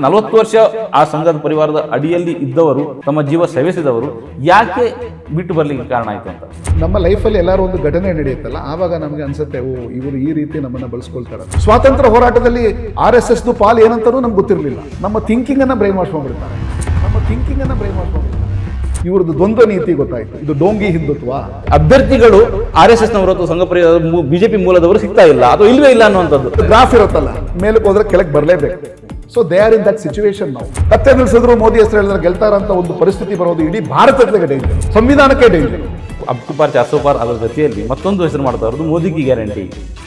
ನಲವತ್ತು ವರ್ಷ ಆ ಸಂಘದ ಪರಿವಾರದ ಅಡಿಯಲ್ಲಿ ಇದ್ದವರು, ತಮ್ಮ ಜೀವ ಸೇವಿಸಿದವರು ಯಾಕೆ ಬಿಟ್ಟು ಬರ್ಲಿಕ್ಕೆ ಕಾರಣ ಆಯ್ತು ಅಂತ? ನಮ್ಮ ಲೈಫಲ್ಲಿ ಎಲ್ಲರೂ ಒಂದು ಘಟನೆ ನಡೆಯುತ್ತಲ್ಲ, ಆವಾಗ ನಮಗೆ ಅನ್ಸುತ್ತೆ, ಓ, ಇವರು ಈ ರೀತಿ ನಮ್ಮನ್ನ ಬಳಸ್ಕೊಳ್ತಾರೆ. ಸ್ವಾತಂತ್ರ್ಯ ಹೋರಾಟದಲ್ಲಿ ಆರ್ ಎಸ್ ಎಸ್ ಪಾಲ್ ಏನಂತಾನೂ ನಮ್ಗೆ ಗೊತ್ತಿರಲಿಲ್ಲ. ನಮ್ಮ ಥಿಂಕಿಂಗ್ ಅನ್ನ ಬ್ರೈನ್ ವಾಶ್ ಮಾಡ್ಬಿಡ್ತಾರೆ. ನಮ್ಮ ಥಿಂಕಿಂಗ್ ಅನ್ನ ಬ್ರೈನ್ ಇವ್ರದ್ದು ದ್ವಂದ್ವ ನೀತಿ ಗೊತ್ತಾಯ್ತು. ಇದು ಡೋಂಗಿ ಹಿಂದುತ್ವ. ಅಭ್ಯರ್ಥಿಗಳು ಆರ್ ಎಸ್ ಎಸ್ ನವರು ಅಥವಾ ಸಂಘ ಪರಿವಾರ ಬಿಜೆಪಿ ಮೂಲದವರು ಸಿಗ್ತಾ ಇಲ್ಲ. ಅಥವಾ ಇಲ್ವೇ ಇಲ್ಲ ಅನ್ನುವಂಥದ್ದು. ಗ್ರಾಫ್ ಇರುತ್ತಲ್ಲ ಮೇಲೆ ಹೋದ್ರೆ ಕೆಳಗೆ ಬರಲೇಬೇಕು. So they are in that situation ನಾವು ಕತ್ತೆ ನಿಲ್ಸಿದ್ರು ಮೋದಿ ಹೆಸರು ಹೇಳಿದ್ರೆ ಗೆಲ್ತಾರ ಅಂತ ಒಂದು ಪರಿಸ್ಥಿತಿ ಬರೋದು ಇಡೀ ಭಾರತಕ್ಕೆ ಡೇಂಜರ್ ಸಂವಿಧಾನಕ್ಕೆ ಡೇಂಜರ್ ಅಬ್ಕು ಪಾರ್ ಚಾರ್ಸೋ ಪಾರ್ ಅದರ ಜೊತೆಯಲ್ಲಿ ಮತ್ತೊಂದು ಹೆಸರು ಮಾಡ್ತಾ ಇರೋದು ಮೋದಿಗೆ ಗ್ಯಾರಂಟಿ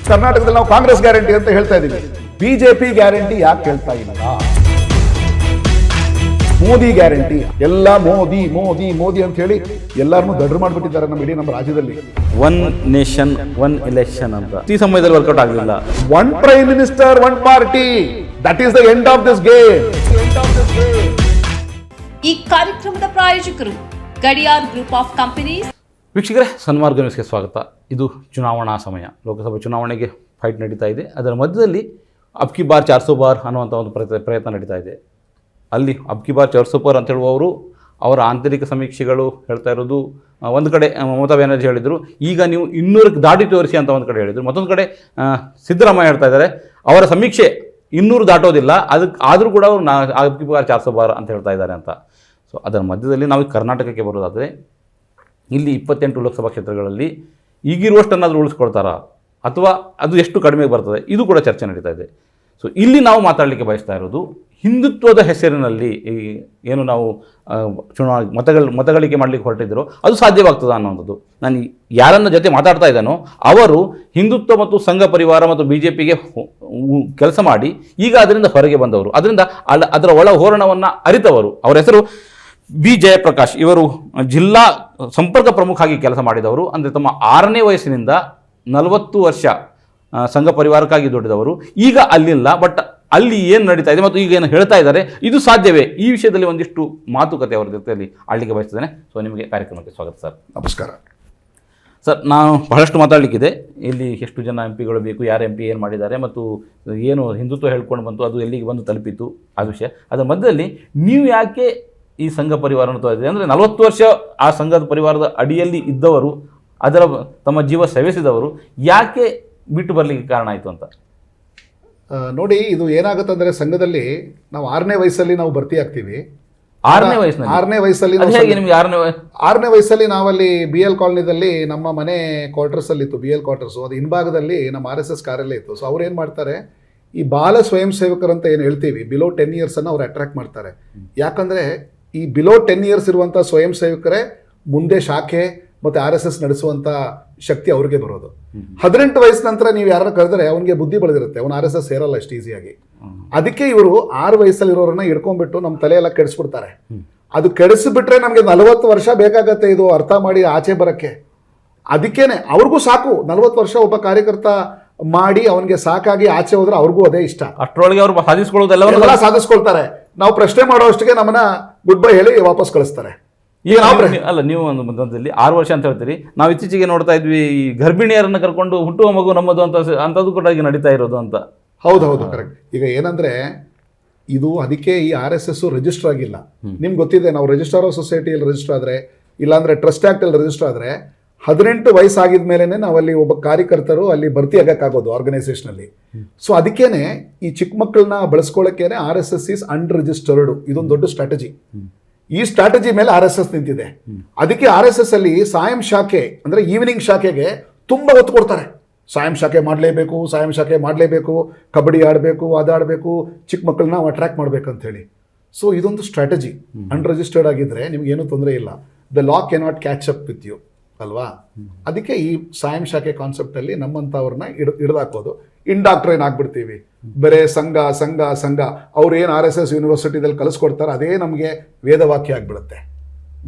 ಕರ್ನಾಟಕದಲ್ಲಿ ನಾವು ಕಾಂಗ್ರೆಸ್ ಗ್ಯಾರಂಟಿ ಅಂತ ಹೇಳ್ತಾ ಇದ್ದೀವಿ. ಬಿಜೆಪಿ ಗ್ಯಾರಂಟಿ ಯಾಕೆ ಹೇಳ್ತಾ ಇಲ್ಲ ಮೋದಿ ಗ್ಯಾರಂಟಿ. ಎಲ್ಲ ಮೋದಿ ಮೋದಿ ಮೋದಿ ಅಂತ ಹೇಳಿ ಎಲ್ಲಾರನ್ನೂ ದಡ್ರು ಮಾಡಿಬಿಟ್ಟಿದ್ದಾರೆ ನಮ್ಮ ಇಡೀ ನಮ್ಮ ರಾಜ್ಯದಲ್ಲಿ. ಒನ್ ನೇಷನ್ ಒನ್ ಎಲೆಕ್ಷನ್ ಅಂತ. ಈ ಸಮಯದಲ್ಲಿ ವರ್ಕೌಟ್ ಆಗಲಿಲ್ಲ. One prime minister one party that is the end of this game ಈ ಕಾರ್ಯಕ್ರಮದ ಪ್ರಾಯೋಜಕರು ಗಡಿಯಾರ್ ಗ್ರೂಪ್ ಆಫ್ ಕಂಪನೀಸ್. ವೀಕ್ಷಕರೇ ಸನ್ಮಾರ್ಗ ನ್ಯೂಸ್ಗೆ ಸ್ವಾಗತ. ಇದು ಚುನಾವಣಾ ಸಮಯ. ಲೋಕಸಭಾ ಚುನಾವಣೆಗೆ ಫೈಟ್ ನಡೀತಾ ಇದೆ. ಅದರ ಮಧ್ಯದಲ್ಲಿ ಅಪ್ಕಿ ಬಾರ್ ಚಾರ್ಸೋ ಬಾರ್ ಅನ್ನುವಂಥ ಒಂದು ಪ್ರಯತ್ನ ಪ್ರಯತ್ನ ನಡೀತಾ ಇದೆ. ಅಲ್ಲಿ ಅಬ್ಕಿ ಬಾರ್ ಚಾರ್ಸೋ ಬಾರ್ ಅಂತ ಹೇಳುವವರು ಅವರ ಆಂತರಿಕ ಸಮೀಕ್ಷೆಗಳು ಹೇಳ್ತಾ ಇರೋದು. ಒಂದು ಕಡೆ ಮಮತಾ ಬ್ಯಾನರ್ಜಿ ಹೇಳಿದರು. ಈಗ ನೀವು ಇನ್ನೂರಕ್ಕೆ ದಾಟಿ ತೋರಿಸಿ ಅಂತ ಒಂದು ಕಡೆ ಹೇಳಿದರು. ಮತ್ತೊಂದು ಕಡೆ ಸಿದ್ದರಾಮಯ್ಯ ಹೇಳ್ತಾ ಇದ್ದಾರೆ. ಅವರ ಸಮೀಕ್ಷೆ ಇನ್ನೂರು ದಾಟೋದಿಲ್ಲ. ಅದಕ್ಕೆ ಆದರೂ ಕೂಡ ಅವರು ನಾ ಅಬ್ಕಿ ಬಾರ್ ಚಾರ್ಸೋ ಬಾರ್ ಅಂತ ಹೇಳ್ತಾ ಇದ್ದಾರೆ ಅಂತ. ಸೊ ಅದರ ಮಧ್ಯದಲ್ಲಿ ನಾವು ಕರ್ನಾಟಕಕ್ಕೆ ಬರೋದಾದರೆ, ಇಲ್ಲಿ ಇಪ್ಪತ್ತೆಂಟು ಲೋಕಸಭಾ ಕ್ಷೇತ್ರಗಳಲ್ಲಿ ಈಗಿರುವಷ್ಟನ್ನಾದರೂ ಉಳಿಸ್ಕೊಳ್ತಾರಾ? ಅಥವಾ ಅದು ಎಷ್ಟು ಕಡಿಮೆ ಬರ್ತದೆ? ಇದು ಕೂಡ ಚರ್ಚೆ ನಡೀತಾ ಇದೆ. ಸೊ ಇಲ್ಲಿ ನಾವು ಮಾತಾಡಲಿಕ್ಕೆ ಬಯಸ್ತಾ ಇರೋದು ಹಿಂದುತ್ವದ ಹೆಸರಿನಲ್ಲಿ ಈ ಏನು ನಾವು ಚುನಾವಣೆ ಮತಗಳ ಮತಗಳಿಕೆ ಮಾಡಲಿಕ್ಕೆ ಹೊರಟಿದ್ರು, ಅದು ಸಾಧ್ಯವಾಗ್ತದೆ ಅನ್ನೋಂಥದ್ದು. ನಾನು ಯಾರನ್ನ ಜೊತೆ ಮಾತಾಡ್ತಾ ಇದ್ದಾನೋ, ಅವರು ಹಿಂದುತ್ವ ಮತ್ತು ಸಂಘ ಪರಿವಾರ ಮತ್ತು ಬಿ ಜೆ ಪಿಗೆ ಕೆಲಸ ಮಾಡಿ, ಈಗ ಅದರಿಂದ ಹೊರಗೆ ಬಂದವರು. ಅದರಿಂದ ಅಲ್ಲ ಅದರ ಒಳ ಹೋರಣವನ್ನು ಅರಿತವರು. ಅವರ ಹೆಸರು ಬಿ. ಜಯಪ್ರಕಾಶ್. ಇವರು ಜಿಲ್ಲಾ ಸಂಪರ್ಕ ಪ್ರಮುಖ ಆಗಿ ಕೆಲಸ ಮಾಡಿದವರು. ಅಂದರೆ ತಮ್ಮ ಆರನೇ ವಯಸ್ಸಿನಿಂದ ನಲವತ್ತು ವರ್ಷ ಸಂಘ ಪರಿವಾರಕ್ಕಾಗಿ ದುಡಿದವರು. ಈಗ ಅಲ್ಲಿಲ್ಲ, ಬಟ್ ಅಲ್ಲಿ ಏನು ನಡೀತಾ ಇದೆ ಮತ್ತು ಈಗ ಏನು ಹೇಳ್ತಾ ಇದ್ದಾರೆ ಇದು ಸಾಧ್ಯವೇ? ಈ ವಿಷಯದಲ್ಲಿ ಒಂದಿಷ್ಟು ಮಾತುಕತೆ ಅವರ ಜೊತೆಯಲ್ಲಿ ಆಳ್ಲಿಕ್ಕೆ ಬಯಸ್ತಿದ್ದೇನೆ. ಸೊ ನಿಮಗೆ ಕಾರ್ಯಕ್ರಮಕ್ಕೆ ಸ್ವಾಗತ ಸರ್. ನಮಸ್ಕಾರ. ಸರ್ ನಾನು ಬಹಳಷ್ಟು ಮಾತಾಡಲಿಕ್ಕಿದೆ. ಇಲ್ಲಿ ಎಷ್ಟು ಜನ ಎಂ ಪಿಗಳು ಬೇಕು ಯಾರು ಎಂ ಪಿ ಏನು ಮಾಡಿದ್ದಾರೆ ಮತ್ತು ಏನು ಹಿಂದುತ್ವ ಹೇಳ್ಕೊಂಡು ಬಂತು ಅದು ಎಲ್ಲಿಗೆ ಬಂದು ತಲುಪಿತ್ತು ಆ ವಿಷಯ. ಅದರ ಮಧ್ಯದಲ್ಲಿ ನೀವು ಯಾಕೆ ಈ ಸಂಘ ಪರಿವಾರನ ತೋರಿಸಿದೆ ಅಂದರೆ ನಲವತ್ತು ವರ್ಷ ಆ ಸಂಘದ ಪರಿವಾರದ ಅಡಿಯಲ್ಲಿ ಇದ್ದವರು ಅದರ ತಮ್ಮ ಜೀವ ಸೇವಿಸಿದವರು ಯಾಕೆ ಬಿಟ್ಟು ಬರಲಿಕ್ಕೆ ಕಾರಣ ಆಯಿತು ಅಂತ? ನೋಡಿ ಇದು ಏನಾಗುತ್ತಂದ್ರೆ ಸಂಘದಲ್ಲಿ ನಾವು ಆರನೇ ವಯಸ್ಸಲ್ಲಿ ನಾವು ಭರ್ತಿ ಆಗ್ತೀವಿ. ಆರನೇ ವಯಸ್ಸಿನಲ್ಲಿ? ಆರನೇ ವಯಸ್ಸಲ್ಲಿ ನಾವು ಹೇಗೆ ನಿಮಗೆ ಆರನೇ ಆರನೇ ವಯಸ್ಸಲ್ಲಿ ನಾವಲ್ಲಿ ಬಿ ಎಲ್ ಕಾಲೋನಿದಲ್ಲಿ ನಮ್ಮ ಮನೆ ಕ್ವಾರ್ಟರ್ಸ್ ಅಲ್ಲಿ ಇತ್ತು ಬಿ ಎಲ್ ಕ್ವಾರ್ಟರ್ಸ್ ಅದು ಹಿಂಭಾಗದಲ್ಲಿ ನಮ್ಮ ಆರ್ ಎಸ್ ಎಸ್ ಕಾರ್ಯಾಲಯ ಇತ್ತು. ಸೊ ಅವ್ರು ಏನು ಮಾಡ್ತಾರೆ ಈ ಬಾಲ ಸ್ವಯಂ ಅಂತ ಏನು ಹೇಳ್ತೀವಿ ಬಿಲೋ ಟೆನ್ ಇಯರ್ಸ್ ಅನ್ನು ಅವ್ರು ಅಟ್ರಾಕ್ಟ್ ಮಾಡ್ತಾರೆ. ಯಾಕಂದ್ರೆ ಈ ಬಿಲೋ ಟೆನ್ ಇಯರ್ಸ್ ಇರುವಂಥ ಸ್ವಯಂ ಸೇವಕರೇ ಮುಂದೆ ಶಾಖೆ ಮತ್ತೆ ಆರ್ ಎಸ್ ಎಸ್ ನಡೆಸುವಂತ ಶಕ್ತಿ ಅವ್ರಿಗೆ ಬರೋದು. ಹದಿನೆಂಟು ವಯಸ್ಸು ನಂತರ ನೀವು ಯಾರು ಕರೆದ್ರೆ ಅವನಿಗೆ ಬುದ್ಧಿ ಬೆಳೆದಿರುತ್ತೆ. ಅವ್ನು ಆರ್ ಎಸ್ ಎಸ್ ಸೇರಲ್ಲ ಅಷ್ಟು ಈಸಿಯಾಗಿ ಅದಕ್ಕೆ ಇವರು ಆರು ವಯಸ್ಸಲ್ಲಿರೋರನ್ನ ಇಡ್ಕೊಂಡ್ಬಿಟ್ಟು ನಮ್ಮ ತಲೆ ಎಲ್ಲ ಕೆಡಿಸ್ಬಿಡ್ತಾರೆ ಅದು ಕೆಡಿಸ್ಬಿಟ್ರೆ ನಮಗೆ ನಲವತ್ತು ವರ್ಷ ಬೇಕಾಗತ್ತೆ ಇದು ಅರ್ಥ ಮಾಡಿ ಆಚೆ ಬರಕ್ಕೆ. ಅದಕ್ಕೇನೆ ಅವ್ರಿಗೂ ಸಾಕು. ನಲವತ್ತು ವರ್ಷ ಒಬ್ಬ ಕಾರ್ಯಕರ್ತ ಮಾಡಿ ಅವನಿಗೆ ಸಾಕಾಗಿ ಆಚೆ ಹೋದ್ರೆ ಅವ್ರಿಗೂ ಅದೇ ಇಷ್ಟ. ಅಷ್ಟರೊಳಗೆ ಅವ್ರು ಸಾಧಿಸ್ಕೊಳ್ಳೋದೆಲ್ಲ ಸಾಧಿಸ್ಕೊಳ್ತಾರೆ. ನಾವು ಪ್ರಶ್ನೆ ಮಾಡೋ ಅಷ್ಟಿಗೆ ನಮ್ಮನ್ನ ಗುಡ್ ಬೈ ಹೇಳಿ ವಾಪಸ್ ಕಳಿಸ್ತಾರೆ. ಈಗ ನಾವು ಅಲ್ಲ ನೀವು ಒಂದು ಮಧ್ಯದಲ್ಲಿ ಆರು ವರ್ಷ ಅಂತ ಹೇಳ್ತೀರಿ. ನಾವು ಇತ್ತೀಚೆಗೆ ನೋಡ್ತಾ ಇದ್ವಿ ಈ ಗರ್ಭಿಣಿಯರನ್ನ ಕರ್ಕೊಂಡು ಹುಟ್ಟುವ ಮಗು ನಮ್ಮದು ಅಂತ ಅಂಥದ್ದು ಕೂಡ ಈಗ ನಡೀತಾ ಇರೋದು ಅಂತ. ಹೌದು ಹೌದು ಕರೆಕ್ಟ್ ಈಗ ಏನಂದ್ರೆ ಇದು ಅದಕ್ಕೆ ಈ ಆರ್ ಎಸ್ ಎಸ್ ರಿಜಿಸ್ಟರ್ ಆಗಿಲ್ಲ. ನಿಮ್ಗೆ ಗೊತ್ತಿದೆ ನಾವು ರಿಜಿಸ್ಟರ್ ಆಫ್ ಸೊಸೈಟಿಯಲ್ಲಿ ರಿಜಿಸ್ಟರ್ ಆದ್ರೆ ಇಲ್ಲಾಂದ್ರೆ ಟ್ರಸ್ಟ್ ಆಕ್ಟ್ ಅಲ್ಲಿ ರಿಜಿಸ್ಟರ್ ಆದ್ರೆ ಹದಿನೆಂಟು ವಯಸ್ಸಾಗಿದ ಮೇಲೆ ನಾವು ಅಲ್ಲಿ ಒಬ್ಬ ಕಾರ್ಯಕರ್ತರು ಅಲ್ಲಿ ಭರ್ತಿ ಆಗಕ್ಕಾಗೋದು ಆರ್ಗನೈಸೇಷನ್ ಅಲ್ಲಿ ಸೊ ಅದಕ್ಕೇನೆ ಈ ಚಿಕ್ಕ ಮಕ್ಕಳನ್ನ ಬಳಸ್ಕೊಳ್ಳೋಕ್ಕೇನೆ R S S is unregistered ಇದೊಂದು ದೊಡ್ಡ ಸ್ಟ್ರಾಟಜಿ ಈ ಸ್ಟ್ರಾಟಜಿ ಮೇಲೆ ಆರ್ ಎಸ್ ಎಸ್ ನಿಂತಿದೆ. ಅದಕ್ಕೆ ಆರ್ ಎಸ್ ಎಸ್ ಅಲ್ಲಿ ಸಾಯಂ ಶಾಖೆ ಅಂದ್ರೆ ಈವ್ನಿಂಗ್ ಶಾಖೆಗೆ ತುಂಬಾ ಒತ್ತು ಕೊಡ್ತಾರೆ. ಸಾಯಂ ಶಾಖೆ ಮಾಡಲೇಬೇಕು ಸಾಯಂ ಶಾಖೆ ಮಾಡಲೇಬೇಕು ಕಬಡ್ಡಿ ಆಡಬೇಕು ಅದಾಡಬೇಕು ಚಿಕ್ಕ ಮಕ್ಕಳನ್ನ ನಾವು ಅಟ್ರಾಕ್ಟ್ ಮಾಡ್ಬೇಕು ಹೇಳಿ ಸೊ ಇದೊಂದು ಸ್ಟ್ರಾಟಜಿ ಅನ್ರಿಜಿಸ್ಟರ್ಡ್ ಆಗಿದ್ರೆ ನಿಮ್ಗೆ ಏನು ತೊಂದರೆ ಇಲ್ಲ. The law cannot catch up with you ಅಲ್ವಾ? ಅದಕ್ಕೆ ಈ ಸಾಯಂ ಶಾಖೆ ಕಾನ್ಸೆಪ್ಟ್ ಅಲ್ಲಿ ನಮ್ಮಂಥವ್ರನ್ನ ಇಡ್ ಹಿಡ್ದಾಕೋದು ಇಂಡಾಕ್ಟ್ರೇನ್ ಆಗ್ಬಿಡ್ತೀವಿ? ಬರೇ ಸಂಘ ಸಂಘ ಸಂಘ. ಅವ್ರು ಏನು ಆರ್ ಎಸ್ ಎಸ್ ಯೂನಿವರ್ಸಿಟಿದಲ್ಲಿ ಕಲಿಸ್ಕೊಡ್ತಾರೆ ಅದೇ ನಮಗೆ ವೇದವಾಕ್ಯ ಆಗ್ಬಿಡುತ್ತೆ.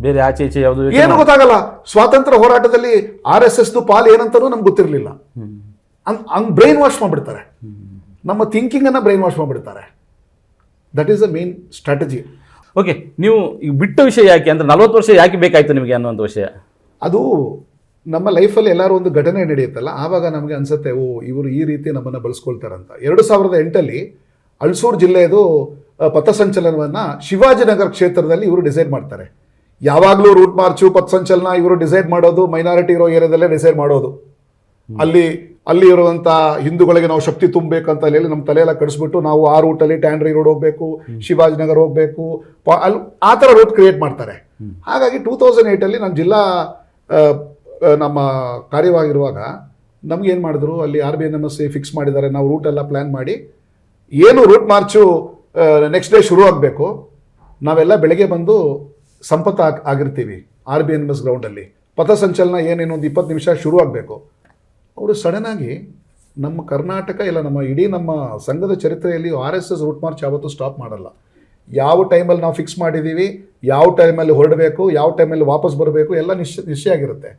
ಬೇರೆ ಆಚೆ ಈಚೆ ಯಾವುದು ಏನು ಗೊತ್ತಾಗಲ್ಲ. ಸ್ವಾತಂತ್ರ್ಯ ಹೋರಾಟದಲ್ಲಿ ಆರ್ ಎಸ್ ಎಸ್ದು ಪಾಲ್ ಏನಂತಾನೂ ನಮ್ಗೆ ಗೊತ್ತಿರಲಿಲ್ಲ. ಹಂಗ್ ಬ್ರೈನ್ ವಾಶ್ ಮಾಡ್ಬಿಡ್ತಾರೆ. ನಮ್ಮ ಥಿಂಕಿಂಗ್ ಅನ್ನ ಬ್ರೈನ್ ವಾಶ್ ಮಾಡ್ಬಿಡ್ತಾರೆ. That is the main strategy okay ನೀವು ಈಗ ಬಿಟ್ಟ ವಿಷಯ ಯಾಕೆ ಅಂದರೆ ನಲವತ್ತು ವರ್ಷ ಯಾಕೆ ಬೇಕಾಯಿತು ನಿಮಗೆ ಅನ್ನುವಂಥ ವಿಷಯ? ಅದು ನಮ್ಮ ಲೈಫಲ್ಲಿ ಎಲ್ಲರೂ ಒಂದು ಘಟನೆ ನಡೆಯುತ್ತಲ್ಲ ಆವಾಗ ನಮಗೆ ಅನ್ಸುತ್ತೆ ಓ ಇವರು ಈ ರೀತಿ ನಮ್ಮನ್ನು ಬಳಸ್ಕೊಳ್ತಾರಂತ. ಎರಡು ಸಾವಿರದ ಎಂಟಲ್ಲಿ ಅಳ್ಸೂರು ಜಿಲ್ಲೆಯದು ಪಥಸಂಚಲನವನ್ನು ಶಿವಾಜಿನಗರ ಕ್ಷೇತ್ರದಲ್ಲಿ ಇವರು ಡಿಸೈಡ್ ಮಾಡ್ತಾರೆ. ಯಾವಾಗಲೂ ರೂಟ್ ಮಾರ್ಚು ಪಥಸಂಚಲನ ಇವರು ಡಿಸೈಡ್ ಮಾಡೋದು ಮೈನಾರಿಟಿ ಇರೋ ಏರಿಯಾದಲ್ಲೇ ಡಿಸೈಡ್ ಮಾಡೋದು. ಅಲ್ಲಿ ಅಲ್ಲಿ ಇರುವಂಥ ಹಿಂದೂಗಳಿಗೆ ನಾವು ಶಕ್ತಿ ತುಂಬಬೇಕಂತ ಹೇಳಿ ನಮ್ಮ ತಲೆಯೆಲ್ಲ ಎಲ್ಲ ಕಡಿಸ್ಬಿಟ್ಟು ನಾವು ಆ ರೂಟಲ್ಲಿ ಟ್ಯಾಂಡ್ರಿ ರೋಡ್ ಹೋಗಬೇಕು ಶಿವಾಜಿನಗರ್ ಹೋಗಬೇಕು ಪ- ಅಲ್ಲಿ ಆ ಥರ ರೂಟ್ ಕ್ರಿಯೇಟ್ ಮಾಡ್ತಾರೆ. ಹಾಗಾಗಿ ಟೂ ತೌಸಂಡ್ ಏಯ್ಟಲ್ಲಿ ನಾನು ಜಿಲ್ಲಾ ನಮ್ಮ ಕಾರ್ಯವಾಗಿರುವಾಗ ನಮ್ಗೆ ಏನು ಮಾಡಿದ್ರು? ಅಲ್ಲಿ R B N M S fix ಮಾಡಿದ್ದಾರೆ. ನಾವು ರೂಟ್ ಎಲ್ಲ ಪ್ಲ್ಯಾನ್ ಮಾಡಿ ಏನು ರೂಟ್ ಮಾರ್ಚು ನೆಕ್ಸ್ಟ್ ಡೇ ಶುರು ಆಗಬೇಕು. ನಾವೆಲ್ಲ ಬೆಳಗ್ಗೆ ಬಂದು ಸಂಪತ್ತು ಆಗ್- ಆಗಿರ್ತೀವಿ ಆರ್ ಬಿ ಎನ್ ಎಸ್ ಗ್ರೌಂಡಲ್ಲಿ ಪಥಸಂಚಲನ ಏನೇನು ಒಂದು ಇಪ್ಪತ್ತು ನಿಮಿಷ ಶುರು ಆಗಬೇಕು. ಅವರು ಸಡನ್ನಾಗಿ ನಮ್ಮ ಕರ್ನಾಟಕ, ಇಲ್ಲ ನಮ್ಮ ಇಡೀ ನಮ್ಮ ಸಂಘದ ಚರಿತ್ರೆಯಲ್ಲಿ R S S route march ಯಾವತ್ತೂ ಸ್ಟಾಪ್ ಮಾಡಲ್ಲ. ಯಾವ ಟೈಮಲ್ಲಿ ನಾವು ಫಿಕ್ಸ್ ಮಾಡಿದ್ದೀವಿ ಯಾವ ಟೈಮಲ್ಲಿ ಹೊರಡಬೇಕು, ಯಾವ ಟೈಮಲ್ಲಿ ವಾಪಸ್ ಬರಬೇಕು, ಎಲ್ಲ ನಿಶ್ಚಯ ನಿಶ್ಚಯ ಆಗಿರುತ್ತೆ